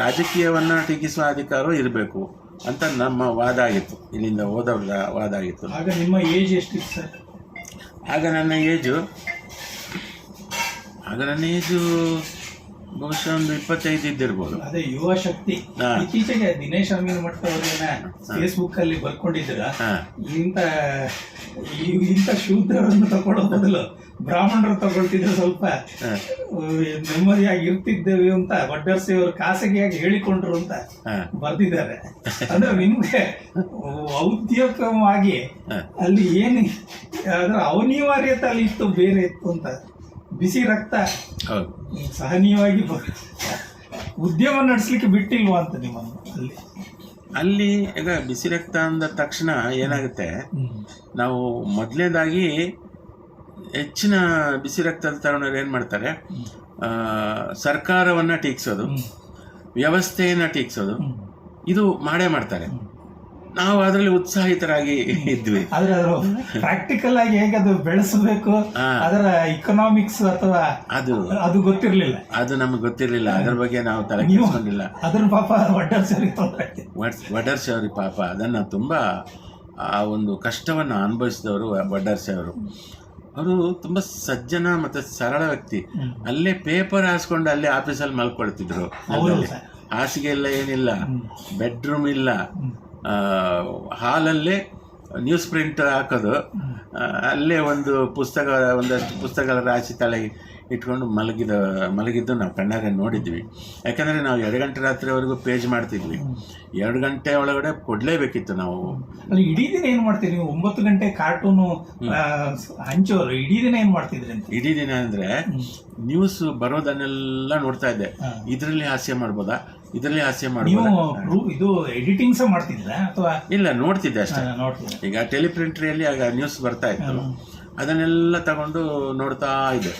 ರಾಜಕೀಯವನ್ನು ಟೀಕಿಸುವ ಅಧಿಕಾರವೂ ಇರಬೇಕು ಅಂತ ನಮ್ಮ ವಾದ ಆಗಿತ್ತು. ಇಲ್ಲಿಂದ ಓದವ್ರ ವಾದ ಆಗಿತ್ತು. ಆಗ ನಿಮ್ಮ ಏಜ್ ಎಷ್ಟಿತ್ತು ಸರ್? ಆಗ ನನ್ನ ಏಜು ಆಗ ನನ್ನ ಏಜು ಬಹುಶಃ ಒಂದು ಇಪ್ಪತ್ತೈದು ಇದ್ದಿರ್ಬೋದು. ಅದೇ ಯುವ ಶಕ್ತಿ. ಇತ್ತೀಚೆಗೆ ದಿನೇಶ್ ಅಮೀನ್ ಮಟ್ಟ ಅವರೇನ ಫೇಸ್ಬುಕ್ ಅಲ್ಲಿ ಬರ್ಕೊಂಡಿದ್ರ ಇಂತ ಇಂತ ಶೂದ್ರವನ್ನು ಶೂದ್ರರನ್ನು ತಗೊಳ್ಳೋ ಬದಲು ಬ್ರಾಹ್ಮಣರು ತಗೊಳ್ತಿದ್ರು ಸ್ವಲ್ಪ. ನೆಮ್ಮದಿಯಾಗಿ ಇರ್ತಿದ್ದೇವೆ ಅಂತ ಬಡ್ಡರ್ಸಿ ಅವರು ಖಾಸಗಿಯಾಗಿ ಹೇಳಿಕೊಂಡ್ರು ಅಂತ ಬರ್ತಿದ್ದಾರೆ ಬರ್ದಿದ್ದಾರೆ. ಅಂದ್ರೆ ನಿಮ್ಗೆ ಔದ್ಯೋಗಿಕವಾಗಿ ಅಲ್ಲಿ ಏನು ಅದ್ರ ಅನಿವಾರ್ಯತೆ ಅಲ್ಲಿ ಇತ್ತು ಬೇರೆ ಇತ್ತು ಅಂತ? ಬಿಸಿ ರಕ್ತ. ಹೌದು. ಸಹನೀಯವಾಗಿ ಉದ್ಯಮ ನಡೆಸಲಿಕ್ಕೆ ಬಿಟ್ಟಿಲ್ವಾ ಅಂತ ನಿಮ್ಮನ್ನು ಅಲ್ಲಿ? ಅಲ್ಲಿ ಈಗ ಬಿಸಿ ರಕ್ತ ಅಂದ ತಕ್ಷಣ ಏನಾಗುತ್ತೆ? ನಾವು ಮೊದಲನೇದಾಗಿ ಹೆಚ್ಚಿನ ಬಿಸಿ ರಕ್ತದ ತರುಣರು ಏನು ಮಾಡ್ತಾರೆ? ಸರ್ಕಾರವನ್ನು ಟೀಕ್ಸೋದು ವ್ಯವಸ್ಥೆಯನ್ನ ಟೀಕಿಸೋದು ಇದು ಮಾಡೇ ಮಾಡ್ತಾರೆ. ನಾವು ಅದರಲ್ಲಿ ಉತ್ಸಾಹಿತರಾಗಿ ಇದ್ವಿ. ಆದ್ರೆ ಅದು ಪ್ರಾಕ್ಟಿಕಲ್ ಆಗಿ ಹೇಗೆ ಅದು ಬೆಳೆಸಬೇಕು ಅದರ ಇಕನಾಮಿಕ್ಸ್ ಅಥವಾ ಅದು. ಅದು ಗೊತ್ತಿರಲಿಲ್ಲ. ಅದು ನಮ್ಗೆ ಗೊತ್ತಿರಲಿಲ್ಲ. ಅದ್ರ ಬಗ್ಗೆ ನಾವು ತಲೆ ಕೆಡಿಸ್ಕೊಂಡಿಲ್ಲ. ಅದ್ರ ಪಾಪ ವಡರ್ಸ್ ಅವ್ರಿಗೆ. ವಡರ್ಸೆ ಅವ್ರಿಗೆ ಪಾಪ. ಅದನ್ನು ತುಂಬ ಆ ಒಂದು ಕಷ್ಟವನ್ನು ಅನುಭವಿಸಿದವರು ವಡರ್ಸೆ ಅವರು ಅವರು ತುಂಬ ಸಜ್ಜನ ಮತ್ತು ಸರಳ ವ್ಯಕ್ತಿ. ಅಲ್ಲೇ ಪೇಪರ್ ಹಾಸ್ಕೊಂಡು ಅಲ್ಲೇ ಆಫೀಸಲ್ಲಿ ಮಲ್ಕೊಳ್ತಿದ್ರು. ಹಾಸಿಗೆ ಎಲ್ಲ ಏನಿಲ್ಲ. ಬೆಡ್ರೂಮ್ ಇಲ್ಲ. ಹಾಲಲ್ಲೇ ನ್ಯೂಸ್ ಪ್ರಿಂಟ್ ಹಾಕೋದು. ಅಲ್ಲೇ ಒಂದು ಪುಸ್ತಕ ಒಂದಷ್ಟು ಪುಸ್ತಕಗಳ ರಾಶಿ ತಲೆಗೆ ಇಟ್ಕೊಂಡು ಮಲಗಿದ ಮಲಗಿದ್ದು ನಾವು ಕಣ್ಣಾರೆ ನೋಡಿದ್ವಿ. ಯಾಕಂದರೆ ನಾವು ಎರಡು ಗಂಟೆ ರಾತ್ರಿವರೆಗೂ ಪೇಜ್ ಮಾಡ್ತಿದ್ವಿ. ಎರಡು ಗಂಟೆ ಒಳಗಡೆ ಕೊಡಲೇಬೇಕಿತ್ತು ನಾವು. ಅಲ್ಲಿ ಇಡೀ ದಿನ ಏನು ಮಾಡ್ತೀವಿ ನೀವು? ಒಂಬತ್ತು ಗಂಟೆ ಕಾರ್ಟೂನು ಹಂಚೋರು ಇಡೀ ದಿನ ಏನು ಮಾಡ್ತಿದ್ರಿ ಅಂತ? ಇಡೀ ದಿನ ಅಂದರೆ ನ್ಯೂಸ್ ಬರೋದನ್ನೆಲ್ಲ ನೋಡ್ತಾ ಇದ್ದೆ. ಇದರಲ್ಲಿ ಹಾಸ್ಯ ಮಾಡ್ಬೋದಾ? ಇದರಲ್ಲಿ ಹಾಸ್ಯ ನೀವು ಇದು ಎಡಿಟಿಂಗ್ ಸಹ ಮಾಡ್ತಿದ್ರ ಅಥವಾ ಇಲ್ಲ ನೋಡ್ತಿದ್ದೆ ಅಷ್ಟೇ. ಈಗ ಟೆಲಿಪ್ರಿಂಟ್ರಿಯಲ್ಲಿ ಆಗ ನ್ಯೂಸ್ ಬರ್ತಾ ಇತ್ತು. ಅದನ್ನೆಲ್ಲ ತಗೊಂಡು ನೋಡ್ತಾ ಇದ್ದೆ.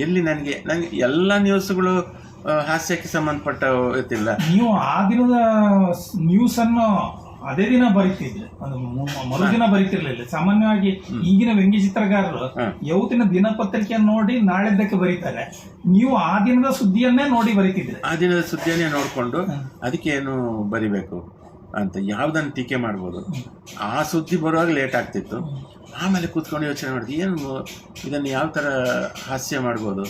ಎಲ್ಲಿ ನನಗೆ ನನಗೆ ಎಲ್ಲ ನ್ಯೂಸ್ಗಳು ಹಾಸ್ಯಕ್ಕೆ ಸಂಬಂಧಪಟ್ಟ ಇರ್ತಿಲ್ಲ ನೀವು ಆ ದಿನದ ನ್ಯೂಸ್ ಅನ್ನು ಅದೇ ದಿನ ಬರೀತಿದ್ರೆ. ಅದು ಮರುದಿನ ಬರೀತಿರ್ಲಿಲ್ಲ. ಸಾಮಾನ್ಯವಾಗಿ ಈಗಿನ ವ್ಯಂಗ್ಯ ಚಿತ್ರಗಾರರು ಹಾ. ಯಾವತ್ತಿನ ದಿನಪತ್ರಿಕೆಯನ್ನು ನೋಡಿ ನಾಳೆದ್ದಕ್ಕೆ ಬರೀತಾರೆ. ನೀವು ಆ ದಿನದ ಸುದ್ದಿಯನ್ನೇ ನೋಡಿ ಬರೀತಿದ್ರೆ. ಆ ದಿನದ ಸುದ್ದಿಯನ್ನೇ ನೋಡಿಕೊಂಡು ಅದಕ್ಕೆ ಏನು ಬರಿಬೇಕು? ಅಂತ ಯಾವ್ದನ್ನು ಟೀಕೆ ಮಾಡ್ಬೋದು. ಆ ಸುದ್ದಿ ಬರುವಾಗ ಲೇಟ್ ಆಗ್ತಿತ್ತು. ಆಮೇಲೆ ಕೂತ್ಕೊಂಡು ಯೋಚನೆ ಮಾಡಿದೆ ಏನು ಇದನ್ನು ಯಾವ ಥರ ಹಾಸ್ಯ ಮಾಡ್ಬೋದು?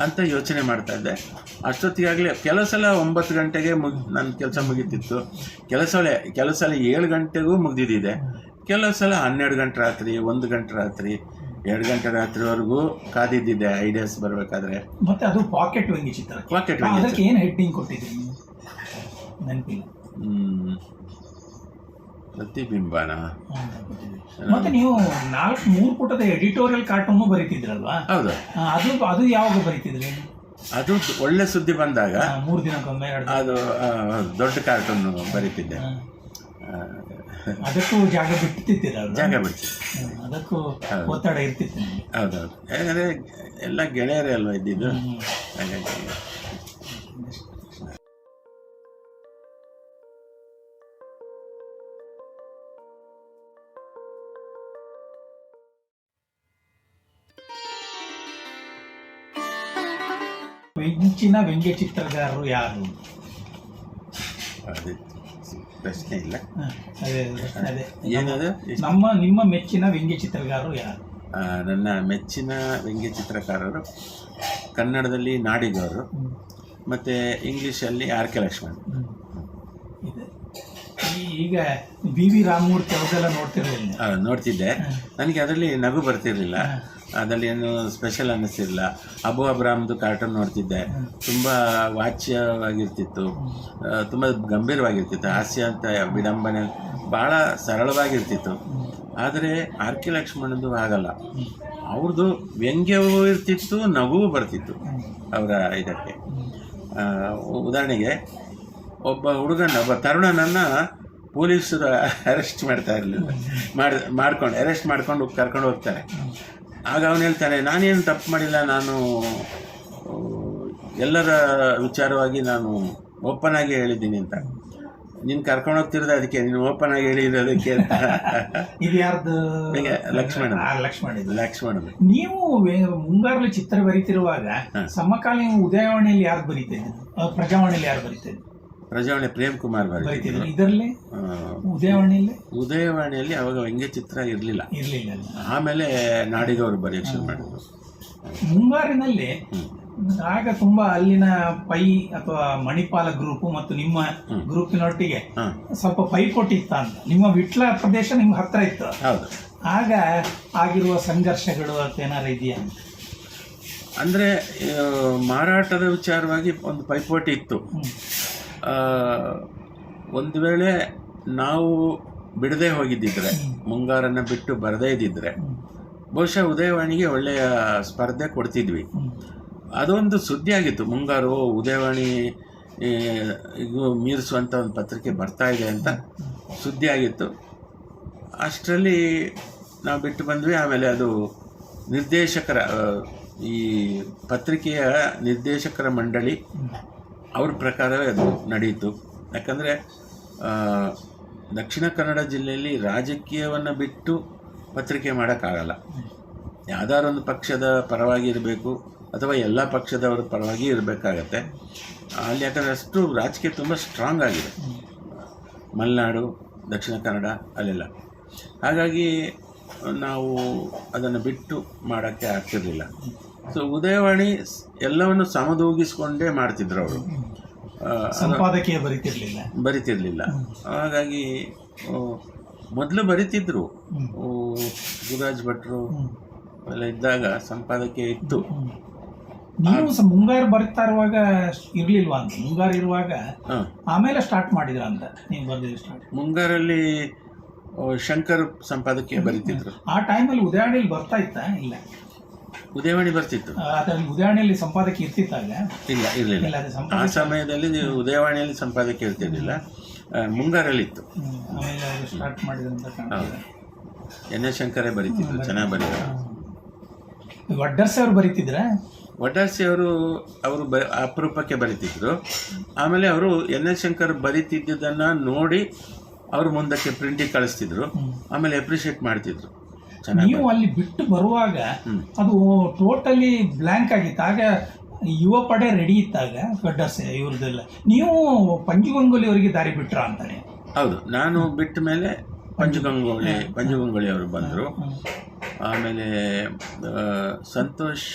ಅಂತ ಯೋಚನೆ ಮಾಡ್ತಾ ಇದ್ದೆ. ಅಷ್ಟೊತ್ತಿಗಾಗಲೇ ಕೆಲವು ಸಲ ಒಂಬತ್ತು ಗಂಟೆಗೆ ಮುಗ್ ನನ್ನ ಕೆಲಸ ಮುಗೀತಿತ್ತು. ಕೆಲವು ಸಲ ಕೆಲವು ಸಲ ಏಳು ಗಂಟೆಗೂ ಮುಗ್ದಿದ್ದಿದೆ. ಕೆಲವು ಸಲ ಹನ್ನೆರಡು ಗಂಟೆ ರಾತ್ರಿ ಒಂದು ಗಂಟೆ ರಾತ್ರಿ ಎರಡು ಗಂಟೆ ರಾತ್ರಿವರೆಗೂ ಕಾದಿದ್ದಿದೆ ಐಡಿಯಾಸ್ ಬರಬೇಕಾದ್ರೆ. ಮತ್ತೆ ಅದು ಪಾಕೆಟ್ ವ್ಯಂಗ್ಯ ಚಿತ್ರ. ಪಾಕೆಟ್ ಅದಕ್ಕೆ ಏನು ಹೆಡ್ಡಿಂಗ್ ಕೊಟ್ಟಿದ್ದೀನಿ ನೆನಪಿಲ್ಲ. ಹ್ಮ್. ಪ್ರತಿಬಿಂಬನ. ಮತ್ತೆ ನೀವು ನಾಲ್ಕು ಮೂರು ಪುಟದ ಎಡಿಟೋರಿಯಲ್ ಕಾರ್ಟೂನು ಬರೀತಿದ್ರಲ್ವಾ? ಹೌದು. ಅದು ಅದು ಯಾವಾಗ ಬರೀತಿದ್ರಿ? ಅದು ಒಳ್ಳೆ ಸುದ್ದಿ ಬಂದಾಗ ಮೂರು ದಿನಕ್ಕೊಮ್ಮೆ ಅದು ದೊಡ್ಡ ಕಾರ್ಟೂನ್ ಬರೀತಿದ್ದೆ. ಅದಕ್ಕೂ ಜಾಗ ಬಿಟ್ಟಿತ್ತಿರ ಜಾಗ ಬಿಡ್ತಿ ಅದಕ್ಕೂ ಒತ್ತಡ ಇರ್ತಿತ್ತು. ಹೌದೌದು. ಯಾಕಂದ್ರೆ ಎಲ್ಲ ಗೆಳೆಯರೇ ಅಲ್ವಾ ಇದ್ದಿದ್ದು. ಹಾಗಾಗಿ ಮಿಂಚಿನ ವ್ಯಂಗ್ಯ ಚಿತ್ರಗಾರರು ಯಾರು? ಅದೇ ಪ್ರಶ್ನೆ ಇಲ್ಲ. ಅದೇ ಅದೇ. ಏನದು? ನಮ್ಮ ನಿಮ್ಮ ಮೆಚ್ಚಿನ ವ್ಯಂಗ್ಯ ಚಿತ್ರಗಾರರು ಯಾರು? ಆ, ನನ್ನ ಮೆಚ್ಚಿನ ವ್ಯಂಗ್ಯ ಚಿತ್ರಕಾರರು ಕನ್ನಡದಲ್ಲಿ ನಾಡಿಗವರು ಮತ್ತೆ ಮತ್ತು ಇಂಗ್ಲೀಷಲ್ಲಿ ಆರ್ ಕೆ ಲಕ್ಷ್ಮಣ್. ಹ್ಮ್. ಇದೆ. ಈ- ಈಗ ಬಿ ವಿ ರಾಮಮೂರ್ತಿ ಅವ್ರದ್ದೆಲ್ಲ ನೋಡ್ತಿರಲಿಲ್ಲ ಆ, ನೋಡ್ತಿದ್ದೆ. ನನಗೆ ಅದರಲ್ಲಿ ನಗು ಬರ್ತಿರ್ಲಿಲ್ಲ. ಅದರಲ್ಲಿ ಏನು ಸ್ಪೆಷಲ್ ಅನ್ನಿಸಿರಲಿಲ್ಲ. ಅಬು ಅಬ್ರಾಮ್ದು ಕಾರ್ಟೂನ್ ನೋಡ್ತಿದ್ದೆ. ತುಂಬ ವಾಚ್ಯವಾಗಿರ್ತಿತ್ತು. ತುಂಬ ಗಂಭೀರವಾಗಿರ್ತಿತ್ತು. ಹಾಸ್ಯ ಅಂತ, ವಿಡಂಬನೆ ಭಾಳ ಸರಳವಾಗಿರ್ತಿತ್ತು. ಆದರೆ ಆರ್ ಕೆ ಲಕ್ಷ್ಮಣದು ಆಗಲ್ಲ. ಅವ್ರದ್ದು ವ್ಯಂಗ್ಯವೂ ಇರ್ತಿತ್ತು, ನಗುವು ಬರ್ತಿತ್ತು ಅವರ ಇದಕ್ಕೆ. ಉದಾಹರಣೆಗೆ ಒಬ್ಬ ಹುಡುಗನ, ಒಬ್ಬ ತರುಣನನ್ನು ಪೊಲೀಸರು ಅರೆಸ್ಟ್ ಮಾಡ್ತಾ ಇರಲಿಲ್ಲ. ಮಾಡಿ, ಮಾಡ್ಕೊಂಡು ಅರೆಸ್ಟ್ ಮಾಡ್ಕೊಂಡು ಕರ್ಕೊಂಡು ಹೋಗ್ತಾರೆ. ಆಗ ಅವನು ಹೇಳ್ತಾನೆ ನಾನೇನು ತಪ್ಪು ಮಾಡಿಲ್ಲ ನಾನು ಎಲ್ಲರ ವಿಚಾರವಾಗಿ ನಾನು ಓಪನ್ ಆಗಿ ಹೇಳಿದ್ದೀನಿ ಅಂತ. ನೀನು ಕರ್ಕೊಂಡು ಹೋಗ್ತಿರೋದು ಅದಕ್ಕೆ ನೀನು ಓಪನ್ ಆಗಿ ಹೇಳಿರೋದಕ್ಕೆ ಅಂತ. <laughs> ಇದು ಯಾರ್ದು? ಲಕ್ಷ್ಮಣ. ಲಕ್ಷ್ಮಣ. ಲಕ್ಷ್ಮಣ. ನೀವು ಮುಂಗಾರಲ್ಲಿ ಚಿತ್ರ ಬರೀತಿರುವಾಗ ಸಮಕಾಲೀನ ಉದಯವಾಣಿಯಲ್ಲಿ ಯಾರು ಬರೀತಿದ್ರು ಪ್ರಜಾವಾಣಿಯಲ್ಲಿ ಯಾರು ಬರೀತಿದ್ರು ಪ್ರಜಾವಣೆ ಪ್ರೇಮ್ ಕುಮಾರ್ ಬರೀತಿದ್ರು. ಇದರಲ್ಲಿ? ಉದಯವಾಣಿಯಲ್ಲಿ? ಉದಯವಾಣಿಯಲ್ಲಿ ಅವಾಗ ವ್ಯಂಗ್ಯ ಚಿತ್ರ ಇರಲಿಲ್ಲ. ಇರಲಿಲ್ಲ. ಆಮೇಲೆ ನಾಡಿದವರು ಬರೆಯೋಕ್ಕೆ ಶುರು ಮಾಡಿದ್ರು. ಮುಂಗಾರಿನಲ್ಲಿ ಆಗ ತುಂಬಾ ಅಲ್ಲಿನ ಪೈ ಅಥವಾ ಮಣಿಪಾಲ ಗ್ರೂಪ್ ಮತ್ತು ನಿಮ್ಮ ಗ್ರೂಪಿನೊಟ್ಟಿಗೆ ಸ್ವಲ್ಪ ಪೈಪೋಟಿ ಇತ್ತ ಅಂತ. ನಿಮ್ಮ ವಿಟ್ಲ ಪ್ರದೇಶ ನಿಮ್ಗೆ ಹತ್ರ ಇತ್ತು. ಆಗ ಆಗಿರುವ ಸಂಘರ್ಷಗಳು ಅಂತ ಏನಾರು ಇದೆಯಾ? ಅಂದರೆ ಮಾರಾಟದ ವಿಚಾರವಾಗಿ ಒಂದು ಪೈಪೋಟಿ ಇತ್ತು. ಒಂದು ವೇಳೆ ನಾವು ಬಿಡದೆ ಹೋಗಿದ್ದಿದ್ರೆ, ಮುಂಗಾರನ್ನು ಬಿಟ್ಟು ಬರದೇ ಇದ್ದಿದ್ರೆ, ಬಹುಶಃ ಉದಯವಾಣಿಗೆ ಒಳ್ಳೆಯ ಸ್ಪರ್ಧೆ ಕೊಡ್ತಿದ್ವಿ. ಅದೊಂದು ಸುದ್ದಿ ಆಗಿತ್ತು. ಮುಂಗಾರು ಉದಯವಾಣಿ ಮೀರಿಸುವಂಥ ಒಂದು ಪತ್ರಿಕೆ ಬರ್ತಾ ಇದೆ ಅಂತ ಸುದ್ದಿ ಆಗಿತ್ತು. ಅಷ್ಟರಲ್ಲಿ ನಾವು ಬಿಟ್ಟು ಬಂದ್ವಿ. ಆಮೇಲೆ ಅದು ನಿರ್ದೇಶಕರ ಈ ಪತ್ರಿಕೆಯ ನಿರ್ದೇಶಕರ ಮಂಡಳಿ ಅವ್ರ ಪ್ರಕಾರವೇ ಅದು ನಡೆಯಿತು ಯಾಕಂದರೆ ದಕ್ಷಿಣ ಕನ್ನಡ ಜಿಲ್ಲೆಯಲ್ಲಿ ರಾಜಕೀಯವನ್ನು ಬಿಟ್ಟು ಪತ್ರಿಕೆ ಮಾಡೋಕ್ಕಾಗಲ್ಲ. ಯಾವ್ದಾರೊಂದು ಪಕ್ಷದ ಪರವಾಗಿ ಇರಬೇಕು ಅಥವಾ ಎಲ್ಲ ಪಕ್ಷದವರ ಪರವಾಗಿ ಇರಬೇಕಾಗತ್ತೆ. ಅಲ್ಲಿ ಯಾಕಂದರೆ ಅಷ್ಟು ರಾಜಕೀಯ ತುಂಬ ಸ್ಟ್ರಾಂಗ್ ಆಗಿದೆ. ಮಲೆನಾಡು, ದಕ್ಷಿಣ ಕನ್ನಡ ಅಲ್ಲೆಲ್ಲ. ಹಾಗಾಗಿ ನಾವು ಅದನ್ನು ಬಿಟ್ಟು ಮಾಡೋಕ್ಕೆ ಆಗ್ತಿರ್ಲಿಲ್ಲ. ಸೊ ಉದಯವಾಣಿ ಎಲ್ಲವನ್ನು ಸಮದೂಗಿಸ್ಕೊಂಡೇ ಮಾಡ್ತಿದ್ರು ಅವರು. ಸಂಪಾದಕೀಯ ಬರಿತಿರ್ಲಿಲ್ಲ. ಬರಿತಿರ್ಲಿಲ್ಲ. ಹಾಗಾಗಿ ಮೊದಲು ಬರಿತಿದ್ರು. ಗುರುರಾಜ್ ಭಟ್ರು ಎಲ್ಲ ಇದ್ದಾಗ ಸಂಪಾದಕೀಯ ಇತ್ತು. ನೀವು ಮುಂಗಾರು ಬರ್ತಾ ಇರುವಾಗ ಇರ್ಲಿಲ್ವಾ ಅಂತ? ಮುಂಗಾರು ಇರುವಾಗ ಆಮೇಲೆ ಸ್ಟಾರ್ಟ್ ಮಾಡಿದ್ರ ಅಂತ ನೀವು ಬರ್ದಿದ್ದು ಸ್ಟಾರ್ಟ್ ಮುಂಗಾರಲ್ಲಿ ಶಂಕರ್ ಸಂಪಾದಕೀಯ ಬರಿತಿದ್ರು. ಆ ಟೈಮಲ್ಲಿ ಉದಯವಾಣಿಯಲ್ಲಿ ಬರ್ತಾ ಇತ್ತಾ? ಇಲ್ಲ. ಉದಯವಾಣಿ ಬರ್ತಿತ್ತು. ಅದ್ರಲ್ಲಿ ಉದಯವಾಣಿಯಲ್ಲಿ ಸಂಪಾದಕ ಇರ್ತಿತ್ತಲ್ಲ? ಇಲ್ಲ ಇರಲಿಲ್ಲ ಆ ಸಮಯದಲ್ಲಿ ನೀವು ಉದಯವಾಣಿಯಲ್ಲಿ ಸಂಪಾದಕ ಇರ್ತಿರ್ಲಿಲ್ಲ. ಮುಂಗಾರಲ್ಲಿತ್ತು. ಮುಂಗಾರಲ್ಲಿ ಆಮೇಲೆ ಅವರು ಸ್ಟಾರ್ಟ್ ಮಾಡಿದಂತ ಕಾಣ್ತದೆ. ಎನ್ ಎಸ್ ಶಂಕರೇ ಬರೀತಿದ್ರು ಚೆನ್ನಾಗಿ ಬರೀತಾರೆ ವಡ್ಡರ್ಸಿ ಅವರು ಬರೀತಿದ್ರ? ವಡ್ಡರ್ಸಿ ಅವರು ಅವರು ಬ ಅಪರೂಪಕ್ಕೆ ಬರೀತಿದ್ರು. ಆಮೇಲೆ ಅವರು ಎನ್ ಎಸ್ ಶಂಕರ್ ಬರಿತಿದ್ದದನ್ನು ನೋಡಿ ಅವರು ಮುಂದಕ್ಕೆ ಪ್ರಿಂಟಿಗೆ ಕಳಿಸ್ತಿದ್ರು. ಆಮೇಲೆ ಅಪ್ರಿಷಿಯೇಟ್ ಮಾಡ್ತಿದ್ರು. ನೀವು ಅಲ್ಲಿ ಬಿಟ್ಟು ಬರುವಾಗ ಅದು ಟೋಟಲಿ ಬ್ಲ್ಯಾಂಕ್ ಆಗಿತ್ತು. ಆಗ ಯುವ ಪಡೆ ರೆಡಿ ಇತ್ತಾಗ ಗಡ್ಡಸೆ ಇವ್ರದ್ದೆಲ್ಲ. ನೀವು ಪಂಜುಗಂಗೊಲಿ ಅವರಿಗೆ ದಾರಿ ಬಿಟ್ರ ಅಂತಾನೆ? ಹೌದು. ನಾನು ಬಿಟ್ಟ ಮೇಲೆ ಪಂಚಗಂಗೋಳಿ ಪಂಚಗಂಗೋಳಿ ಅವರು ಬಂದರು. ಆಮೇಲೆ ಸಂತೋಷ್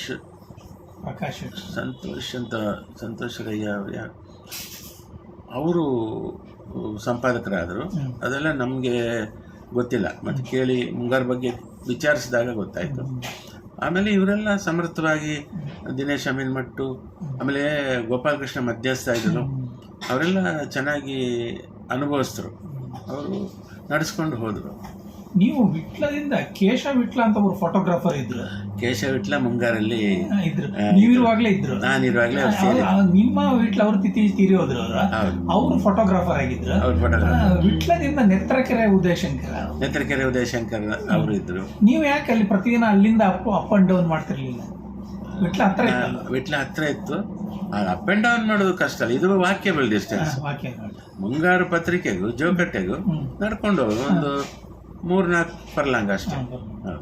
ಪ್ರಕಾಶ್. ಸಂತೋಷ್ ಅಂತ ಸಂತೋಷ್ ರಯ್ಯ ಅವರು ಅವರು ಸಂಪಾದಕರಾದರು. ಅದೆಲ್ಲ ನಮಗೆ ಗೊತ್ತಿಲ್ಲ. ಮತ್ತು ಕೇಳಿ ಮುಂಗಾರು ಬಗ್ಗೆ ವಿಚಾರಿಸಿದಾಗ ಗೊತ್ತಾಯಿತು. ಆಮೇಲೆ ಇವರೆಲ್ಲ ಸಮರ್ಥವಾಗಿ ದಿನೇಶ್, ಅಮೀನ್ ಮಟ್ಟು, ಆಮೇಲೆ ಗೋಪಾಲಕೃಷ್ಣ ಮಧ್ಯಸ್ಥ ಇದ್ದರು. ಅವರೆಲ್ಲ ಚೆನ್ನಾಗಿ ಅನುಭವಿಸ್ತರು ಅವರು ನಡೆಸ್ಕೊಂಡು ಹೋದರು. ನೀವು ವಿಟ್ಲದಿಂದ ಕೇಶ ವಿಟ್ಲ ಅಂತ ಒಬ್ರು ಫೋಟೋಗ್ರಾಫರ್ ಇದ್ರು. ಕೇಶ ವಿಟ್ಲ ಮುಂಗಾರಲ್ಲಿ ಇದ್ರು. ನೀವಿರುವಾಗಲೇ ಇದ್ರು. ನಾನಿರುವಾಗಲೇ ನಿಮ್ಮ ವಿಟ್ಲ ಅವರು ತಿಥಿ ತೀರಿ ಹೋದ್ರು ಅವರು. ಫೋಟೋಗ್ರಾಫರ್ ಆಗಿದ್ರು. ವಿಟ್ಲದಿಂದ ನೆತ್ರಕೆರೆ ಉದಯಶಂಕರ ನೇತ್ರಕೆರೆ ಉದಯಶಂಕರ್ ಅವರು ಇದ್ರು. ನೀವು ಯಾಕೆ ಅಲ್ಲಿ ಪ್ರತಿದಿನ ಅಲ್ಲಿಂದ ಅಪ್ ಅಪ್ ಅಂಡ್ ಡೌನ್ ಮಾಡ್ತಿರ್ಲಿಲ್ಲ? ವಿಟ್ಲ ಹತ್ರ ವಿಟ್ಲ ಹತ್ರ ಇತ್ತು. ಅಪ್ ಆ್ಯಂಡ್ ಡೌನ್ ಮಾಡೋದು ಕಷ್ಟ ಅಲ್ಲ ಇದು ವಾಕ್ಯ ಡಿಸ್ಟೆನ್ಸ್ ಮುಂಗಾರು ಪತ್ರಿಕೆಗೂ ಜೋಕಟ್ಟೆಗೂ ಹ್ಮ್. ನಡ್ಕೊಂಡು ಒಂದು ಮೂರ್ನಾಲ್ಕು ಪರ್ಲಾಂಗ್ ಅಷ್ಟೇ ಹ್ಮ್. ಹೌದು